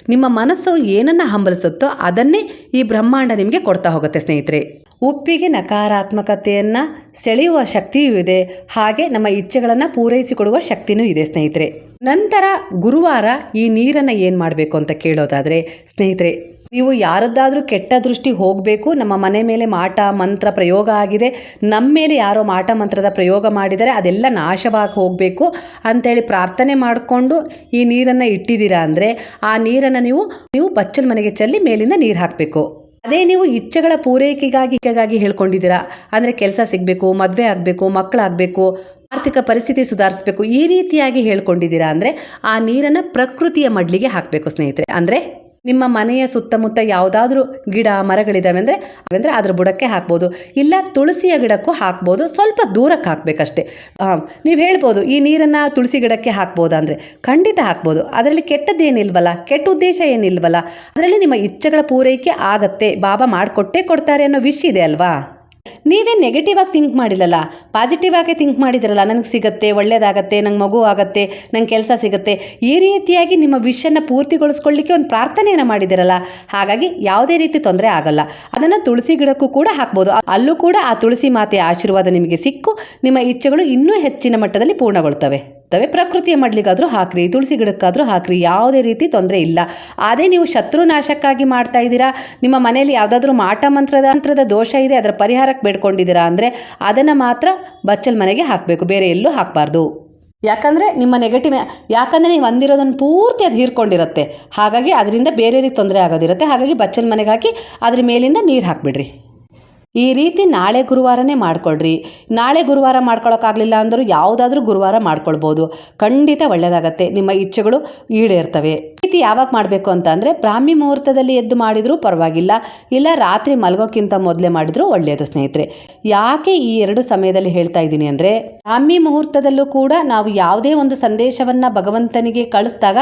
ನಿಮ್ಮ ಮನಸ್ಸು ಏನನ್ನ ಹಂಬಲಿಸುತ್ತೋ ಅದನ್ನೇ ಈ ಬ್ರಹ್ಮಾಂಡ ನಿಮಗೆ ಕೊಡ್ತಾ ಹೋಗುತ್ತೆ ಸ್ನೇಹಿತರೆ. ಉಪ್ಪಿಗೆ ನಕಾರಾತ್ಮಕತೆಯನ್ನು ಸೆಳೆಯುವ ಶಕ್ತಿಯೂ ಇದೆ. ಹಾಗೆ ನಮ್ಮ ಇಚ್ಛೆಗಳನ್ನು ಪೂರೈಸಿಕೊಡುವ ಶಕ್ತಿನೂ ಇದೆ, ಸ್ನೇಹಿತರೆ. ನಂತರ ಗುರುವಾರ ಈ ನೀರನ್ನು ಏನು ಮಾಡಬೇಕು ಅಂತ ಕೇಳೋದಾದರೆ, ಸ್ನೇಹಿತರೆ, ನೀವು ಯಾರದ್ದಾದರೂ ಕೆಟ್ಟ ದೃಷ್ಟಿ ಹೋಗಬೇಕು, ನಮ್ಮ ಮನೆ ಮೇಲೆ ಮಾಟ, ಮಂತ್ರ ಪ್ರಯೋಗ ಆಗಿದೆ ನಮ್ಮ ಮೇಲೆ ಯಾರೋ ಮಾಟ, ಮಂತ್ರದ ಪ್ರಯೋಗ ಮಾಡಿದರೆ ಅದೆಲ್ಲ ನಾಶವಾಗಿ ಹೋಗಬೇಕು ಅಂಥೇಳಿ ಪ್ರಾರ್ಥನೆ ಮಾಡಿಕೊಂಡು ಈ ನೀರನ್ನು ಇಟ್ಟಿದ್ದೀರಾ ಅಂದರೆ, ಆ ನೀರನ್ನು ನೀವು ನೀವು ಬಚ್ಚಲ ಮನೆಗೆ ಚೆಲ್ಲಿ ಮೇಲಿಂದ ನೀರು ಹಾಕಬೇಕು. ಅದೇ ನೀವು ಇಚ್ಛೆಗಳ ಪೂರೈಕೆಗಾಗಿ ಗಾಗಿ ಹೇಳ್ಕೊಂಡಿದ್ದೀರಾ. ಅಂದರೆ ಕೆಲಸ ಸಿಗಬೇಕು, ಮದುವೆ ಆಗಬೇಕು ಮಕ್ಕಳಾಗಬೇಕು ಆರ್ಥಿಕ ಪರಿಸ್ಥಿತಿ ಸುಧಾರಿಸಬೇಕು, ಈ ರೀತಿಯಾಗಿ ಹೇಳ್ಕೊಂಡಿದ್ದೀರಾ ಅಂದರೆ ಆ ನೀರನ್ನು ಪ್ರಕೃತಿಯ ಮಡ್ಲಿಗೆ ಹಾಕಬೇಕು ಸ್ನೇಹಿತರೆ. ಅಂದರೆ ನಿಮ್ಮ ಮನೆಯ ಸುತ್ತಮುತ್ತ ಯಾವುದಾದ್ರೂ ಗಿಡ ಮರಗಳಿದ್ದಾವೆ ಅಂದರೆ ಅಂದರೆ ಅದ್ರ ಬುಡಕ್ಕೆ ಹಾಕ್ಬೋದು. ಇಲ್ಲ ತುಳಸಿಯ ಗಿಡಕ್ಕೂ ಹಾಕ್ಬೋದು. ಸ್ವಲ್ಪ ದೂರಕ್ಕೆ ಹಾಕಬೇಕಷ್ಟೆ. ನೀವು ಹೇಳ್ಬೋದು, ಈ ನೀರನ್ನು ತುಳಸಿ ಗಿಡಕ್ಕೆ ಹಾಕ್ಬೋದಾ ಅಂದರೆ? ಖಂಡಿತ ಹಾಕ್ಬೋದು. ಅದರಲ್ಲಿ ಕೆಟ್ಟದ್ದೇನಿಲ್ವಲ್ಲ? ಕೆಟ್ಟ ಉದ್ದೇಶ ಏನಿಲ್ವಲ್ಲ? ಅದರಲ್ಲಿ ನಿಮ್ಮ ಇಚ್ಛೆಗಳ ಪೂರೈಕೆ ಆಗತ್ತೆ. ಬಾಬಾ ಮಾಡಿಕೊಟ್ಟೇ ಕೊಡ್ತಾರೆ ಅನ್ನೋ ವಿಷಯ ಇದೆ ಅಲ್ವಾ? ನೀವೇ ನೆಗೆಟಿವ್ ಆಗಿ ಥಿಂಕ್ ಮಾಡಿಲ್ಲಲ್ಲ? ಪಾಸಿಟಿವ್ ಆಗಿ ಥಿಂಕ್ ಮಾಡಿದಿರಲ್ಲ, ನನಗೆ ಸಿಗತ್ತೆ, ಒಳ್ಳೇದಾಗತ್ತೆ, ನಂಗೆ ಮಗು ಆಗತ್ತೆ, ನಂಗೆ ಕೆಲಸ ಸಿಗುತ್ತೆ. ಈ ರೀತಿಯಾಗಿ ನಿಮ್ಮ ವಿಷನ್ನ ಪೂರ್ತಿಗೊಳಿಸ್ಕೊಳ್ಳಿಕ್ಕೆ ಒಂದು ಪ್ರಾರ್ಥನೆಯನ್ನು ಮಾಡಿದಿರಲ್ಲ? ಹಾಗಾಗಿ ಯಾವುದೇ ರೀತಿ ತೊಂದರೆ ಆಗಲ್ಲ. ಅದನ್ನು ತುಳಸಿ ಗಿಡಕ್ಕೂ ಕೂಡ ಹಾಕ್ಬೋದು. ಅಲ್ಲೂ ಕೂಡ ಆ ತುಳಸಿ ಮಾತೆಯ ಆಶೀರ್ವಾದ ನಿಮಗೆ ಸಿಕ್ಕು. ನಿಮ್ಮ ಇಚ್ಛೆಗಳು ಇನ್ನೂ ಹೆಚ್ಚಿನ ಮಟ್ಟದಲ್ಲಿ ಪೂರ್ಣಗೊಳ್ತವೆ. ತವೆ ಪ್ರಕೃತಿಯ ಮಡ್ಲಿಗಾದರೂ ಹಾಕ್ರಿ, ತುಳಸಿ ಗಿಡಕ್ಕಾದರೂ ಹಾಕ್ರಿ, ಯಾವುದೇ ರೀತಿ ತೊಂದರೆ ಇಲ್ಲ. ಅದೇ ನೀವು ಶತ್ರು ನಾಶಕ್ಕಾಗಿ ಮಾಡ್ತಾ ಇದ್ದೀರಾ, ನಿಮ್ಮ ಮನೆಯಲ್ಲಿ ಯಾವುದಾದ್ರೂ ಮಾಟ ಮಂತ್ರದ ಮಂತ್ರದ ದೋಷ ಇದೆ, ಅದರ ಪರಿಹಾರಕ್ಕೆ ಬೇಡ್ಕೊಂಡಿದ್ದೀರಾ ಅಂದರೆ ಅದನ್ನು ಮಾತ್ರ ಬಚ್ಚಲ್ ಮನೆಗೆ ಹಾಕಬೇಕು, ಬೇರೆ ಎಲ್ಲೂ ಹಾಕಬಾರ್ದು. ಯಾಕಂದರೆ ನಿಮ್ಮ ನೆಗೆಟಿವ್ ಯಾಕಂದರೆ ನೀವು ಅಂದಿರೋದನ್ನು ಪೂರ್ತಿ ಅದು ಹೀರ್ಕೊಂಡಿರುತ್ತೆ. ಹಾಗಾಗಿ ಅದರಿಂದ ಬೇರೆಯವ್ರಿಗೆ ತೊಂದರೆ ಆಗೋದಿರುತ್ತೆ. ಹಾಗಾಗಿ ಬಚ್ಚಲ್ ಮನೆಗೆ ಹಾಕಿ ಅದ್ರ ಮೇಲಿಂದ ನೀರು ಹಾಕಿಬಿಡ್ರಿ. ಈ ರೀತಿ ನಾಳೆ ಗುರುವಾರನೇ ಮಾಡ್ಕೊಳ್ರಿ. ನಾಳೆ ಗುರುವಾರ ಮಾಡ್ಕೊಳ್ಳೋಕ್ಕಾಗಲಿಲ್ಲ ಅಂದರೂ ಯಾವುದಾದ್ರೂ ಗುರುವಾರ ಮಾಡ್ಕೊಳ್ಬೋದು. ಖಂಡಿತ ಒಳ್ಳೆಯದಾಗತ್ತೆ ನಿಮ್ಮ ಇಚ್ಛೆಗಳು ಈಡೇರ್ತವೆ. ಈ ರೀತಿ ಯಾವಾಗ ಮಾಡಬೇಕು ಅಂತ ಅಂದರೆ ಬ್ರಾಹ್ಮಿ ಮುಹೂರ್ತದಲ್ಲಿ ಎದ್ದು ಮಾಡಿದರೂ ಪರವಾಗಿಲ್ಲ. ಇಲ್ಲ ರಾತ್ರಿ ಮಲಗೋಕ್ಕಿಂತ ಮೊದಲೇ ಮಾಡಿದರೂ ಒಳ್ಳೆಯದು ಸ್ನೇಹಿತರೆ. ಯಾಕೆ ಈ ಎರಡು ಸಮಯದಲ್ಲಿ ಹೇಳ್ತಾ ಇದ್ದೀನಿ ಅಂದರೆ ಬ್ರಾಹ್ಮಿ ಮುಹೂರ್ತದಲ್ಲೂ ಕೂಡ ನಾವು ಯಾವುದೇ ಒಂದು ಸಂದೇಶವನ್ನು ಭಗವಂತನಿಗೆ ಕಳಿಸಿದಾಗ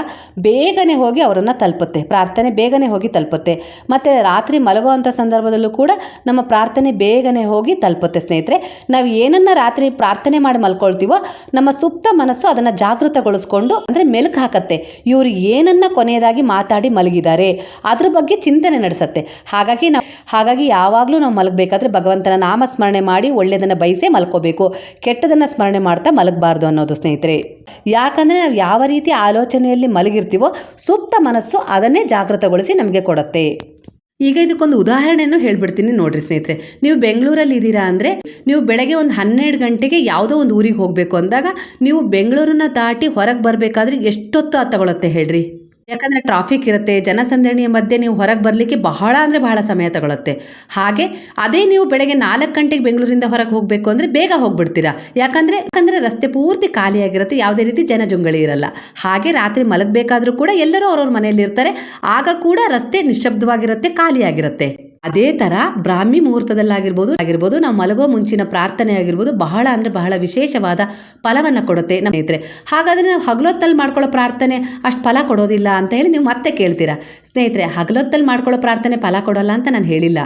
ಬೇಗನೆ ಹೋಗಿ ಅವರನ್ನು ತಲುಪುತ್ತೆ. ಪ್ರಾರ್ಥನೆ ಬೇಗನೆ ಹೋಗಿ ತಲುಪುತ್ತೆ. ಮತ್ತು ರಾತ್ರಿ ಮಲಗುವಂಥ ಸಂದರ್ಭದಲ್ಲೂ ಕೂಡ ನಮ್ಮ ಪ್ರಾರ್ಥನೆ ಬೇಗನೆ ಹೋಗಿ ತಲುಪುತ್ತೆ ಸ್ನೇಹಿತರೆ. ನಾವು ಏನನ್ನ ರಾತ್ರಿ ಪ್ರಾರ್ಥನೆ ಮಾಡಿ ಮಲ್ಕೊಳ್ತೀವೋ ನಮ್ಮ ಸುಪ್ತ ಮನಸ್ಸು ಅದನ್ನು ಜಾಗೃತಗೊಳಿಸ್ಕೊಂಡು ಅಂದರೆ ಮೆಲುಕು ಹಾಕತ್ತೆ. ಇವರು ಏನನ್ನ ಕೊನೆಯದಾಗಿ ಮಾತಾಡಿ ಮಲಗಿದ್ದಾರೆ ಅದ್ರ ಬಗ್ಗೆ ಚಿಂತನೆ ನಡೆಸತ್ತೆ. ಹಾಗಾಗಿ ನಾವು, ಹಾಗಾಗಿ ಯಾವಾಗಲೂ ನಾವು ಮಲಗಬೇಕಾದ್ರೆ ಭಗವಂತನ ನಾಮ ಸ್ಮರಣೆ ಮಾಡಿ ಒಳ್ಳೆಯದನ್ನು ಬಯಸೇ ಮಲ್ಕೋಬೇಕು. ಕೆಟ್ಟದನ್ನು ಸ್ಮರಣೆ ಮಾಡ್ತಾ ಮಲಗಬಾರ್ದು ಅನ್ನೋದು ಸ್ನೇಹಿತರೆ. ಯಾಕಂದರೆ ನಾವು ಯಾವ ರೀತಿ ಆಲೋಚನೆಯಲ್ಲಿ ಮಲಗಿರ್ತೀವೋ ಸುಪ್ತ ಮನಸ್ಸು ಅದನ್ನೇ ಜಾಗೃತಗೊಳಿಸಿ ನಮಗೆ ಕೊಡುತ್ತೆ. ಈಗ ಇದಕ್ಕೊಂದು ಉದಾಹರಣೆಯನ್ನು ಹೇಳ್ಬಿಡ್ತೀನಿ ನೋಡ್ರಿ ಸ್ನೇಹಿತರೆ. ನೀವು ಬೆಂಗಳೂರಲ್ಲಿ ಇದ್ದೀರಾ ಅಂದರೆ ನೀವು ಬೆಳಗ್ಗೆ ಒಂದು ಹನ್ನೆರಡು ಗಂಟೆಗೆ ಯಾವುದೋ ಒಂದು ಊರಿಗೆ ಹೋಗಬೇಕು ಅಂದಾಗ ನೀವು ಬೆಂಗಳೂರನ್ನ ದಾಟಿ ಹೊರಗೆ ಬರಬೇಕಾದ್ರೆ ಎಷ್ಟೊತ್ತು ತಗೊಳುತ್ತೆ ಹೇಳ್ರಿ? ಯಾಕಂದರೆ ಟ್ರಾಫಿಕ್ ಇರುತ್ತೆ, ಜನಸಂದಣಿಯ ಮಧ್ಯೆ ನೀವು ಹೊರಗೆ ಬರಲಿಕ್ಕೆ ಬಹಳ ಅಂದರೆ ಬಹಳ ಸಮಯ ತಗೊಳುತ್ತೆ. ಹಾಗೆ ಅದೇ ನೀವು ಬೆಳಗ್ಗೆ ನಾಲ್ಕು ಗಂಟೆಗೆ ಬೆಂಗಳೂರಿಂದ ಹೊರಗೆ ಹೋಗಬೇಕು ಅಂದರೆ ಬೇಗ ಹೋಗ್ಬಿಡ್ತೀರಾ. ಯಾಕಂದರೆ ಯಾಕಂದರೆ ರಸ್ತೆ ಪೂರ್ತಿ ಖಾಲಿಯಾಗಿರುತ್ತೆ, ಯಾವುದೇ ರೀತಿ ಜನಜುಂಗಳಿ ಇರಲ್ಲ. ಹಾಗೆ ರಾತ್ರಿ ಮಲಗಬೇಕಾದ್ರೂ ಕೂಡ ಎಲ್ಲರೂ ಅವ್ರವ್ರ ಮನೆಯಲ್ಲಿರ್ತಾರೆ, ಆಗ ಕೂಡ ರಸ್ತೆ ನಿಶ್ಶಬ್ದವಾಗಿರುತ್ತೆ, ಖಾಲಿಯಾಗಿರುತ್ತೆ. ಅದೇ ಥರ ಬ್ರಾಹ್ಮಿ ಮುಹೂರ್ತದಲ್ಲಾಗಿರ್ಬೋದು, ಆಗಿರ್ಬೋದು ನಾವು ಮಲಗೋ ಮುಂಚಿನ ಪ್ರಾರ್ಥನೆ ಆಗಿರ್ಬೋದು, ಬಹಳ ಅಂದರೆ ಬಹಳ ವಿಶೇಷವಾದ ಫಲವನ್ನು ಕೊಡುತ್ತೆ ನಮ್ಮ ಸ್ನೇಹಿತರೆ. ಹಾಗಾದರೆ ನಾವು ಹಗಲೊತ್ತಲ್ಲಿ ಮಾಡ್ಕೊಳ್ಳೋ ಪ್ರಾರ್ಥನೆ ಅಷ್ಟು ಫಲ ಕೊಡೋದಿಲ್ಲ ಅಂತ ಹೇಳಿ ನೀವು ಮತ್ತೆ ಕೇಳ್ತೀರಾ. ಸ್ನೇಹಿತರೆ, ಹಗಲೊತ್ತಲ್ಲಿ ಮಾಡ್ಕೊಳ್ಳೋ ಪ್ರಾರ್ಥನೆ ಫಲ ಕೊಡೋಲ್ಲ ಅಂತ ನಾನು ಹೇಳಿಲ್ಲ.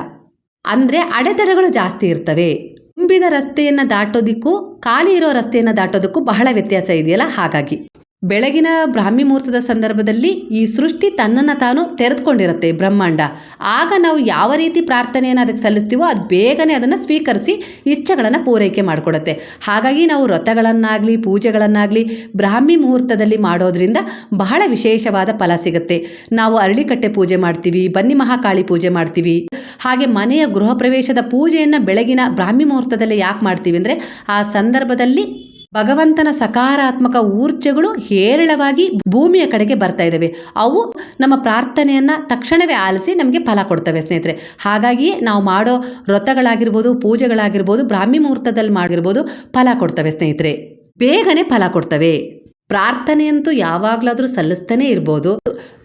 ಅಂದರೆ ಅಡೆತಡೆಗಳು ಜಾಸ್ತಿ ಇರ್ತವೆ. ತುಂಬಿದ ರಸ್ತೆಯನ್ನು ದಾಟೋದಕ್ಕೂ, ಖಾಲಿ ಇರೋ ರಸ್ತೆಯನ್ನು ದಾಟೋದಕ್ಕೂ ಬಹಳ ವ್ಯತ್ಯಾಸ ಇದೆಯಲ್ಲ ಹಾಗಾಗಿ. ಬೆಳಗಿನ ಬ್ರಾಹ್ಮಿ ಮುಹೂರ್ತದ ಸಂದರ್ಭದಲ್ಲಿ ಈ ಸೃಷ್ಟಿ ತನ್ನನ್ನು ತಾನು ತೆರೆದುಕೊಂಡಿರುತ್ತೆ ಬ್ರಹ್ಮಾಂಡ. ಆಗ ನಾವು ಯಾವ ರೀತಿ ಪ್ರಾರ್ಥನೆಯನ್ನು ಅದಕ್ಕೆ ಸಲ್ಲಿಸ್ತೀವೋ ಅದು ಬೇಗನೆ ಅದನ್ನು ಸ್ವೀಕರಿಸಿ ಇಚ್ಛೆಗಳನ್ನು ಪೂರೈಕೆ ಮಾಡಿಕೊಡುತ್ತೆ. ಹಾಗಾಗಿ ನಾವು ವ್ರತಗಳನ್ನಾಗಲಿ, ಪೂಜೆಗಳನ್ನಾಗಲಿ ಬ್ರಾಹ್ಮಿ ಮುಹೂರ್ತದಲ್ಲಿ ಮಾಡೋದ್ರಿಂದ ಬಹಳ ವಿಶೇಷವಾದ ಫಲ ಸಿಗುತ್ತೆ. ನಾವು ಅರಳಿಕಟ್ಟೆ ಪೂಜೆ ಮಾಡ್ತೀವಿ, ಬನ್ನಿ ಮಹಾಕಾಳಿ ಪೂಜೆ ಮಾಡ್ತೀವಿ. ಹಾಗೆ ಮನೆಯ ಗೃಹ ಪ್ರವೇಶದ ಪೂಜೆಯನ್ನು ಬೆಳಗಿನ ಬ್ರಾಹ್ಮಿ ಮುಹೂರ್ತದಲ್ಲಿ ಯಾಕೆ ಮಾಡ್ತೀವಿ ಅಂದರೆ ಆ ಸಂದರ್ಭದಲ್ಲಿ ಭಗವಂತನ ಸಕಾರಾತ್ಮಕ ಊರ್ಜೆಗಳು ಹೇರಳವಾಗಿ ಭೂಮಿಯ ಕಡೆಗೆ ಬರ್ತಾ ಇದ್ದಾವೆ. ಅವು ನಮ್ಮ ಪ್ರಾರ್ಥನೆಯನ್ನು ತಕ್ಷಣವೇ ಆಲಿಸಿ ನಮಗೆ ಫಲ ಕೊಡ್ತವೆ ಸ್ನೇಹಿತರೆ. ಹಾಗಾಗಿ ನಾವು ಮಾಡೋ ವ್ರತಗಳಾಗಿರ್ಬೋದು, ಪೂಜೆಗಳಾಗಿರ್ಬೋದು, ಬ್ರಾಹ್ಮಿ ಮುಹೂರ್ತದಲ್ಲಿ ಮಾಡಿರ್ಬೋದು ಫಲ ಕೊಡ್ತವೆ ಸ್ನೇಹಿತರೆ. ಬೇಗನೆ ಫಲ ಕೊಡ್ತವೆ. ಪ್ರಾರ್ಥನೆಯಂತೂ ಯಾವಾಗಲಾದರೂ ಸಲ್ಲಿಸ್ತಾನೆ ಇರ್ಬೋದು.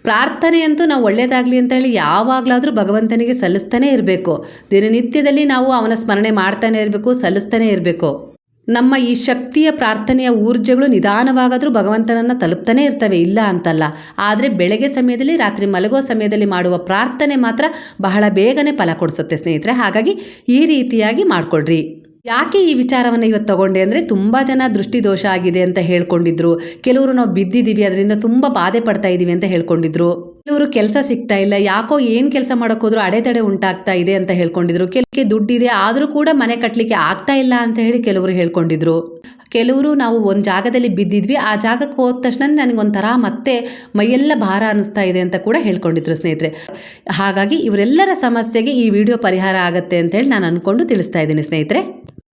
ಪ್ರಾರ್ಥನೆಯಂತೂ ನಾವು ಒಳ್ಳೆಯದಾಗಲಿ ಅಂತ ಹೇಳಿ ಯಾವಾಗಲಾದರೂ ಭಗವಂತನಿಗೆ ಸಲ್ಲಿಸ್ತಾನೆ ಇರಬೇಕು. ದಿನನಿತ್ಯದಲ್ಲಿ ನಾವು ಅವನ ಸ್ಮರಣೆ ಮಾಡ್ತಾನೆ ಇರಬೇಕು, ಸಲ್ಲಿಸ್ತಾನೆ ಇರಬೇಕು. ನಮ್ಮ ಈ ಶಕ್ತಿಯ ಪ್ರಾರ್ಥನೆಯ ಊರ್ಜೆಗಳು ನಿಧಾನವಾಗಾದರೂ ಭಗವಂತನನ್ನು ತಲುಪ್ತಾನೆ ಇರ್ತವೆ, ಇಲ್ಲ ಅಂತಲ್ಲ. ಆದರೆ ಬೆಳಗ್ಗೆ ಸಮಯದಲ್ಲಿ, ರಾತ್ರಿ ಮಲಗೋ ಸಮಯದಲ್ಲಿ ಮಾಡುವ ಪ್ರಾರ್ಥನೆ ಮಾತ್ರ ಬಹಳ ಬೇಗನೆ ಫಲ ಕೊಡಿಸುತ್ತೆ ಸ್ನೇಹಿತರೆ. ಹಾಗಾಗಿ ಈ ರೀತಿಯಾಗಿ ಮಾಡಿಕೊಡ್ರಿ ಯಾಕೆ ಈ ವಿಚಾರವನ್ನು ಇವತ್ತು ತಗೊಂಡೆ ಅಂದರೆ ತುಂಬ ಜನ ದೃಷ್ಟಿದೋಷ ಆಗಿದೆ ಅಂತ ಹೇಳ್ಕೊಂಡಿದ್ರು. ಕೆಲವರು ನಾವು ಬಿದ್ದಿದ್ದೀವಿ, ಅದರಿಂದ ತುಂಬ ಬಾಧೆ ಪಡ್ತಾ ಇದ್ದೀವಿ ಅಂತ ಹೇಳ್ಕೊಂಡಿದ್ರು. ಕೆಲವರು ಕೆಲಸ ಸಿಗ್ತಾ ಇಲ್ಲ, ಯಾಕೋ ಏನು ಕೆಲಸ ಮಾಡೋಕೆ ಹೋದ್ರು ಅಡೆತಡೆ ಉಂಟಾಗ್ತಾ ಇದೆ ಅಂತ ಹೇಳ್ಕೊಂಡಿದ್ರು. ಕೆಲಕ್ಕೆ ದುಡ್ಡಿದೆ, ಆದರೂ ಕೂಡ ಮನೆ ಕಟ್ಟಲಿಕ್ಕೆ ಆಗ್ತಾ ಇಲ್ಲ ಅಂತ ಹೇಳಿ ಕೆಲವರು ಹೇಳ್ಕೊಂಡಿದ್ರು. ಕೆಲವರು ನಾವು ಒಂದು ಜಾಗದಲ್ಲಿ ಬಿದ್ದಿದ್ವಿ, ಆ ಜಾಗಕ್ಕೆ ಹೋದ ತಕ್ಷಣ ನನಗೊಂಥರ ಮತ್ತೆ ಮೈಯೆಲ್ಲ ಭಾರ ಅನಿಸ್ತಾ ಇದೆ ಅಂತ ಕೂಡ ಹೇಳ್ಕೊಂಡಿದ್ರು ಸ್ನೇಹಿತರೆ. ಹಾಗಾಗಿ ಇವರೆಲ್ಲರ ಸಮಸ್ಯೆಗೆ ಈ ವಿಡಿಯೋ ಪರಿಹಾರ ಆಗುತ್ತೆ ಅಂತೇಳಿ ನಾನು ಅಂದ್ಕೊಂಡು ತಿಳಿಸ್ತಾ ಇದ್ದೀನಿ ಸ್ನೇಹಿತರೆ.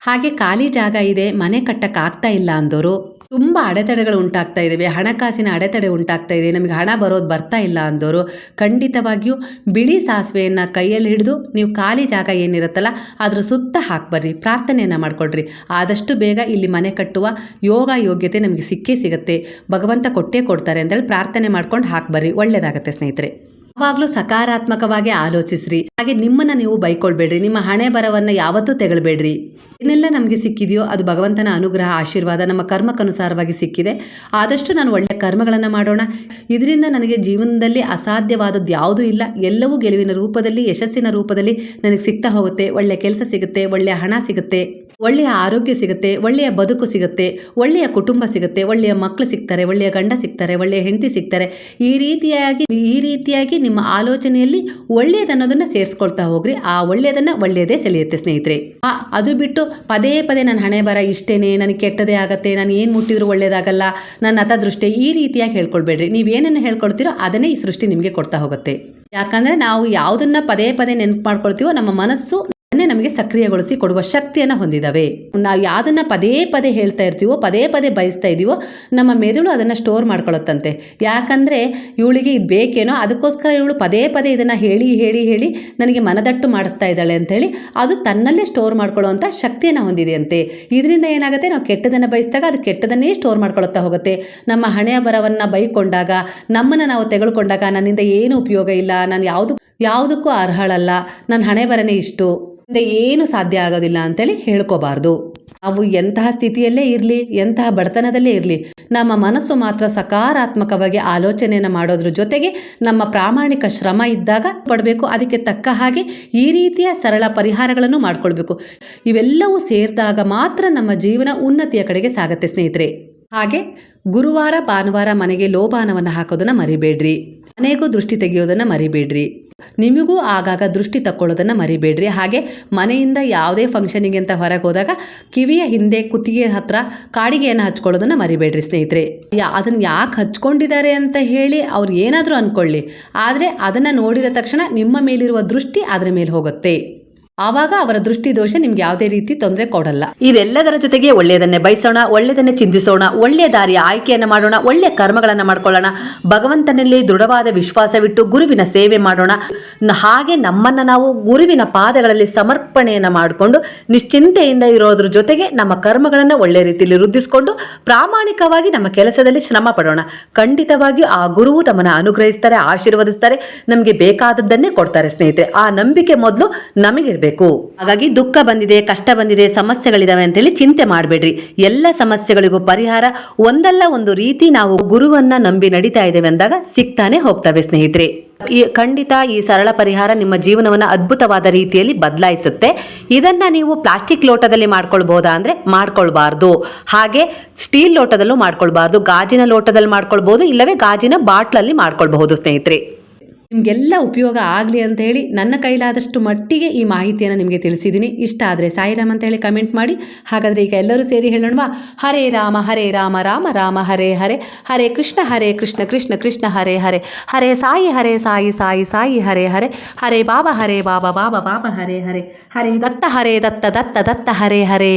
ಹಾಗೆ ಖಾಲಿ ಜಾಗ ಇದೆ, ಮನೆ ಕಟ್ಟಕ್ಕೆ ಆಗ್ತಾ ಇಲ್ಲ ಅಂದವರು ತುಂಬ ಅಡೆತಡೆಗಳು ಉಂಟಾಗ್ತಾ ಇದ್ದಾವೆ ಹಣಕಾಸಿನ ಅಡೆತಡೆ ಉಂಟಾಗ್ತಾ ಇದೆ. ನಮಗೆ ಹಣ ಬರೋದು ಬರ್ತಾ ಇಲ್ಲ ಅಂದವರು ಖಂಡಿತವಾಗಿಯೂ ಬಿಳಿ ಸಾಸಿವೆಯನ್ನು ಕೈಯಲ್ಲಿ ಹಿಡಿದು ನೀವು ಖಾಲಿ ಜಾಗ ಏನಿರುತ್ತಲ್ಲ ಅದ್ರ ಸುತ್ತ ಹಾಕ್ಬರ್ರಿ ಪ್ರಾರ್ಥನೆಯನ್ನು ಮಾಡ್ಕೊಳ್ರಿ. ಆದಷ್ಟು ಬೇಗ ಇಲ್ಲಿ ಮನೆ ಕಟ್ಟುವ ಯೋಗ ಯೋಗ್ಯತೆ ನಮಗೆ ಸಿಕ್ಕೇ ಸಿಗುತ್ತೆ. ಭಗವಂತ ಕೊಟ್ಟೇ ಕೊಡ್ತಾರೆ ಅಂತೇಳಿ ಪ್ರಾರ್ಥನೆ ಮಾಡ್ಕೊಂಡು ಹಾಕ್ಬರ್ರಿ ಒಳ್ಳೆಯದಾಗತ್ತೆ ಸ್ನೇಹಿತರೆ. ಯಾವಾಗಲೂ ಸಕಾರಾತ್ಮಕವಾಗಿ ಆಲೋಚಿಸ್ರಿ. ಹಾಗೆ ನಿಮ್ಮನ್ನ ನೀವು ಬೈಕೊಳ್ಬೇಡ್ರಿ. ನಿಮ್ಮ ಹಣೆ ಬರವನ್ನ ಯಾವತ್ತೂ ತೆಗಳ್ಬೇಡ್ರಿ. ಏನೆಲ್ಲ ನಮಗೆ ಸಿಕ್ಕಿದೆಯೋ ಅದು ಭಗವಂತನ ಅನುಗ್ರಹ, ಆಶೀರ್ವಾದ ನಮ್ಮ ಕರ್ಮಕ್ಕನುಸಾರವಾಗಿ ಸಿಕ್ಕಿದೆ. ಆದಷ್ಟು ನಾನು ಒಳ್ಳೆಯ ಕರ್ಮಗಳನ್ನು ಮಾಡೋಣ. ಇದರಿಂದ ನನಗೆ ಜೀವನದಲ್ಲಿ ಅಸಾಧ್ಯವಾದದ್ದು ಯಾವುದೂ ಇಲ್ಲ. ಎಲ್ಲವೂ ಗೆಲುವಿನ ರೂಪದಲ್ಲಿ, ಯಶಸ್ಸಿನ ರೂಪದಲ್ಲಿ ನನಗೆ ಸಿಗ್ತಾ ಹೋಗುತ್ತೆ. ಒಳ್ಳೆಯ ಕೆಲಸ ಸಿಗುತ್ತೆ ಒಳ್ಳೆಯ ಹಣ ಸಿಗುತ್ತೆ. ಒಳ್ಳೆಯ ಆರೋಗ್ಯ ಸಿಗುತ್ತೆ, ಒಳ್ಳೆಯ ಬದುಕು ಸಿಗುತ್ತೆ, ಒಳ್ಳೆಯ ಕುಟುಂಬ ಸಿಗುತ್ತೆ, ಒಳ್ಳೆಯ ಮಕ್ಕಳು ಸಿಗ್ತಾರೆ, ಒಳ್ಳೆಯ ಗಂಡ ಸಿಗ್ತಾರೆ, ಒಳ್ಳೆಯ ಹೆಂಡತಿ ಸಿಗ್ತಾರೆ. ಈ ರೀತಿಯಾಗಿ ಈ ರೀತಿಯಾಗಿ ನಿಮ್ಮ ಆಲೋಚನೆಯಲ್ಲಿ ಒಳ್ಳೆಯದನ್ನೋದನ್ನು ಸೇರಿಸ್ಕೊಳ್ತಾ ಹೋಗ್ರಿ. ಆ ಒಳ್ಳೆಯದನ್ನು ಒಳ್ಳೆಯದೇ ಸೆಳೆಯುತ್ತೆ ಸ್ನೇಹಿತರೆ. ಆ, ಅದು ಬಿಟ್ಟು ಪದೇ ಪದೇ ನನ್ನ ಹಣೆ ಬರ ಇಷ್ಟೇನೆ, ನನಗೆ ಕೆಟ್ಟದೇ ಆಗುತ್ತೆ, ನಾನು ಏನು ಮುಟ್ಟಿದ್ರು ಒಳ್ಳೆಯದಾಗಲ್ಲ ನನ್ನ ಹತದೃಷ್ಟಿ ಈ ರೀತಿಯಾಗಿ ಹೇಳ್ಕೊಳ್ಬೇಡ್ರಿ. ನೀವು ಏನನ್ನು ಹೇಳ್ಕೊಳ್ತೀರೋ ಅದನ್ನೇ ಈ ಸೃಷ್ಟಿ ನಿಮಗೆ ಕೊಡ್ತಾ ಹೋಗುತ್ತೆ. ಯಾಕಂದರೆ ನಾವು ಯಾವುದನ್ನು ಪದೇ ಪದೇ ನೆನಪು ಮಾಡ್ಕೊಳ್ತೀವೋ ನಮ್ಮ ಮನಸ್ಸು ಅದನ್ನೇ ನಮಗೆ ಸಕ್ರಿಯಗೊಳಿಸಿ ಕೊಡುವ ಶಕ್ತಿಯನ್ನು ಹೊಂದಿದ್ದಾವೆ. ನಾವು ಯಾವುದನ್ನು ಪದೇ ಪದೇ ಹೇಳ್ತಾ ಇರ್ತೀವೋ, ಪದೇ ಪದೇ ಬಯಸ್ತಾ ಇದ್ದೀವೋ ನಮ್ಮ ಮೆದುಳು ಅದನ್ನು ಸ್ಟೋರ್ ಮಾಡ್ಕೊಳ್ಳುತ್ತಂತೆ. ಯಾಕಂದರೆ ಇವಳಿಗೆ ಇದು ಬೇಕೇನೋ, ಅದಕ್ಕೋಸ್ಕರ ಇವಳು ಪದೇ ಪದೇ ಇದನ್ನು ಹೇಳಿ ಹೇಳಿ ಹೇಳಿ ನನಗೆ ಮನದಟ್ಟು ಮಾಡಿಸ್ತಾ ಇದ್ದಾಳೆ ಅಂಥೇಳಿ ಅದು ತನ್ನಲ್ಲೇ ಸ್ಟೋರ್ ಮಾಡ್ಕೊಳ್ಳುವಂಥ ಶಕ್ತಿಯನ್ನು ಹೊಂದಿದೆಯಂತೆ. ಇದರಿಂದ ಏನಾಗುತ್ತೆ, ನಾವು ಕೆಟ್ಟದನ್ನು ಬಯಸಿದಾಗ ಅದು ಕೆಟ್ಟದನ್ನೇ ಸ್ಟೋರ್ ಮಾಡ್ಕೊಳ್ಳುತ್ತಾ ಹೋಗುತ್ತೆ. ನಮ್ಮ ಹಣೆಯ ಬರವನ್ನು ಬೈಕೊಂಡಾಗ, ನಮ್ಮನ್ನು ನಾವು ತೆಗೆದುಕೊಂಡಾಗ ನನ್ನಿಂದ ಏನು ಉಪಯೋಗ ಇಲ್ಲ, ನಾನು ಯಾವುದು, ಯಾವುದಕ್ಕೂ ಅರ್ಹಳಲ್ಲ ನನ್ನ ಹಣೆ ಬರನೇ ಇಷ್ಟು. ಏನು ಸಾಧ್ಯ ಆಗೋದಿಲ್ಲ ಅಂತೇಳಿ ಹೇಳ್ಕೋಬಾರ್ದು. ನಾವು ಎಂತಹ ಸ್ಥಿತಿಯಲ್ಲೇ ಇರಲಿ, ಎಂತಹ ಬಡತನದಲ್ಲೇ ಇರಲಿ, ನಮ್ಮ ಮನಸ್ಸು ಮಾತ್ರ ಸಕಾರಾತ್ಮಕವಾಗಿ ಆಲೋಚನೆಯನ್ನು ಮಾಡೋದ್ರ ಜೊತೆಗೆ ನಮ್ಮ ಪ್ರಾಮಾಣಿಕ ಶ್ರಮ ಇದ್ದಾಗ ಪಡಬೇಕು. ಅದಕ್ಕೆ ತಕ್ಕ ಹಾಗೆ ಈ ರೀತಿಯ ಸರಳ ಪರಿಹಾರಗಳನ್ನು ಮಾಡಿಕೊಳ್ಬೇಕು. ಇವೆಲ್ಲವೂ ಸೇರಿದಾಗ ಮಾತ್ರ ನಮ್ಮ ಜೀವನ ಉನ್ನತಿಯ ಕಡೆಗೆ ಸಾಗತ್ತೆ ಸ್ನೇಹಿತರೆ. ಹಾಗೆ ಗುರುವಾರ, ಭಾನುವಾರ ಮನೆಗೆ ಲೋಬಾನವನ್ನು ಹಾಕೋದನ್ನು ಮರಿಬೇಡ್ರಿ. ಮನೆಗೂ ದೃಷ್ಟಿ ತೆಗೆಯೋದನ್ನು ಮರಿಬೇಡ್ರಿ. ನಿಮಗೂ ಆಗಾಗ ದೃಷ್ಟಿ ತಕ್ಕೊಳ್ಳೋದನ್ನು ಮರಿಬೇಡ್ರಿ. ಹಾಗೆ ಮನೆಯಿಂದ ಯಾವುದೇ ಫಂಕ್ಷನಿಗೆ ಅಂತ ಹೊರಗೆ ಹೋದಾಗ ಕಿವಿಯ ಹಿಂದೆ ಕುತ್ತಿಗೆ ಹತ್ರ ಕಾಡಿಗೆಯನ್ನು ಹಚ್ಕೊಳ್ಳೋದನ್ನು ಮರಿಬೇಡ್ರಿ ಸ್ನೇಹಿತರೆ. ಯಾ, ಅದನ್ನು ಯಾಕೆ ಹಚ್ಕೊಂಡಿದ್ದಾರೆ ಅಂತ ಹೇಳಿ ಅವ್ರು ಏನಾದರೂ ಅಂದ್ಕೊಳ್ಳಿ ಆದರೆ ಅದನ್ನು ನೋಡಿದ ತಕ್ಷಣ ನಿಮ್ಮ ಮೇಲಿರುವ ದೃಷ್ಟಿ ಅದರ ಮೇಲೆ ಹೋಗುತ್ತೆ. ಆವಾಗ ಅವರ ದೃಷ್ಟಿ ದೋಷ ನಿಮ್ಗೆ ಯಾವುದೇ ರೀತಿ ತೊಂದರೆ ಕೊಡಲ್ಲ. ಇದೆಲ್ಲದರ ಜೊತೆಗೆ ಒಳ್ಳೆಯದನ್ನೇ ಬಯಸೋಣ, ಒಳ್ಳೆಯದನ್ನೇ ಚಿಂತಿಸೋಣ, ಒಳ್ಳೆಯ ದಾರಿಯ ಆಯ್ಕೆಯನ್ನು ಮಾಡೋಣ, ಒಳ್ಳೆಯ ಕರ್ಮಗಳನ್ನು ಮಾಡ್ಕೊಳ್ಳೋಣ. ಭಗವಂತನಲ್ಲಿ ದೃಢವಾದ ವಿಶ್ವಾಸವಿಟ್ಟು ಗುರುವಿನ ಸೇವೆ ಮಾಡೋಣ. ಹಾಗೆ ನಮ್ಮನ್ನು ನಾವು ಗುರುವಿನ ಪಾದಗಳಲ್ಲಿ ಸಮರ್ಪಣೆಯನ್ನು ಮಾಡಿಕೊಂಡು, ನಿಶ್ಚಿಂತೆಯಿಂದ ಇರೋದ್ರ ಜೊತೆಗೆ ನಮ್ಮ ಕರ್ಮಗಳನ್ನು ಒಳ್ಳೆಯ ರೀತಿಯಲ್ಲಿ ವೃದ್ಧಿಸಿಕೊಂಡು, ಪ್ರಾಮಾಣಿಕವಾಗಿ ನಮ್ಮ ಕೆಲಸದಲ್ಲಿ ಶ್ರಮ ಪಡೋಣ. ಖಂಡಿತವಾಗಿಯೂ ಆ ಗುರುವು ನಮ್ಮನ್ನು ಅನುಗ್ರಹಿಸ್ತಾರೆ, ಆಶೀರ್ವದಿಸ್ತಾರೆ, ನಮಗೆ ಬೇಕಾದದ್ದನ್ನೇ ಕೊಡ್ತಾರೆ ಸ್ನೇಹಿತರೆ. ಆ ನಂಬಿಕೆ ಮೊದಲು ನಮಗಿರಬೇಕು. ಹಾಗಾಗಿ ದುಃಖ ಬಂದಿದೆ, ಕಷ್ಟ ಬಂದಿದೆ, ಸಮಸ್ಯೆಗಳಿದಾವೆ ಅಂತೇಳಿ ಚಿಂತೆ ಮಾಡಬೇಡ್ರಿ. ಎಲ್ಲ ಸಮಸ್ಯೆಗಳಿಗೂ ಪರಿಹಾರ ಒಂದಲ್ಲ ಒಂದು ರೀತಿ ನಾವು ಗುರುವನ್ನ ನಂಬಿ ನಡೀತಾ ಇದ್ದೇವೆ ಅಂದಾಗ ಸಿಗ್ತಾನೆ ಹೋಗ್ತವೆ ಸ್ನೇಹಿತರೆ. ಈ ಖಂಡಿತ ಈ ಸರಳ ಪರಿಹಾರ ನಿಮ್ಮ ಜೀವನವನ್ನು ಅದ್ಭುತವಾದ ರೀತಿಯಲ್ಲಿ ಬದಲಾಯಿಸುತ್ತೆ. ಇದನ್ನ ನೀವು ಪ್ಲಾಸ್ಟಿಕ್ ಲೋಟದಲ್ಲಿ ಮಾಡ್ಕೊಳ್ಬಹುದಾ ಅಂದ್ರೆ ಮಾಡ್ಕೊಳ್ಬಾರ್ದು. ಹಾಗೆ ಸ್ಟೀಲ್ ಲೋಟದಲ್ಲೂ ಮಾಡ್ಕೊಳ್ಬಾರ್ದು, ಗಾಜಿನ ಲೋಟದಲ್ಲಿ ಮಾಡ್ಕೊಳ್ಬಹುದು ಇಲ್ಲವೇ ಗಾಜಿನ ಬಾಟ್ಲಲ್ಲಿ ಮಾಡ್ಕೊಳ್ಬಹುದು ಸ್ನೇಹಿತರೆ. ನಿಮಗೆಲ್ಲ ಉಪಯೋಗ ಆಗಲಿ ಅಂತ ಹೇಳಿ ನನ್ನ ಕೈಲಾದಷ್ಟು ಮಟ್ಟಿಗೆ ಈ ಮಾಹಿತಿಯನ್ನು ನಿಮಗೆ ತಿಳಿಸಿದ್ದೀನಿ. ಇಷ್ಟ ಆದರೆ ಸಾಯಿರಾಮ್ ಅಂತ ಹೇಳಿ ಕಮೆಂಟ್ ಮಾಡಿ. ಹಾಗಾದರೆ ಈಗ ಎಲ್ಲರೂ ಸೇರಿ ಹೇಳೋಣವಾ? ಹರೇ ರಾಮ ಹರೇ ರಾಮ ರಾಮ ರಾಮ, ಹರೇ ಹರೇ ಹರೇ ಕೃಷ್ಣ ಹರೇ ಕೃಷ್ಣ ಕೃಷ್ಣ ಕೃಷ್ಣ, ಹರೇ ಹರೇ ಹರೇ ಸಾಯಿ ಹರೇ ಸಾಯಿ ಸಾಯಿ ಸಾಯಿ, ಹರೇ ಹರೇ ಹರೇ ಬಾಬಾ ಹರೇ ಬಾಬಾ ಬಾಬಾ ಬಾಬಾ, ಹರೇ ಹರೇ ಹರೇ ದತ್ತ ಹರೇ ದತ್ತ ದತ್ತ ದತ್ತ, ಹರೇ ಹರೇ.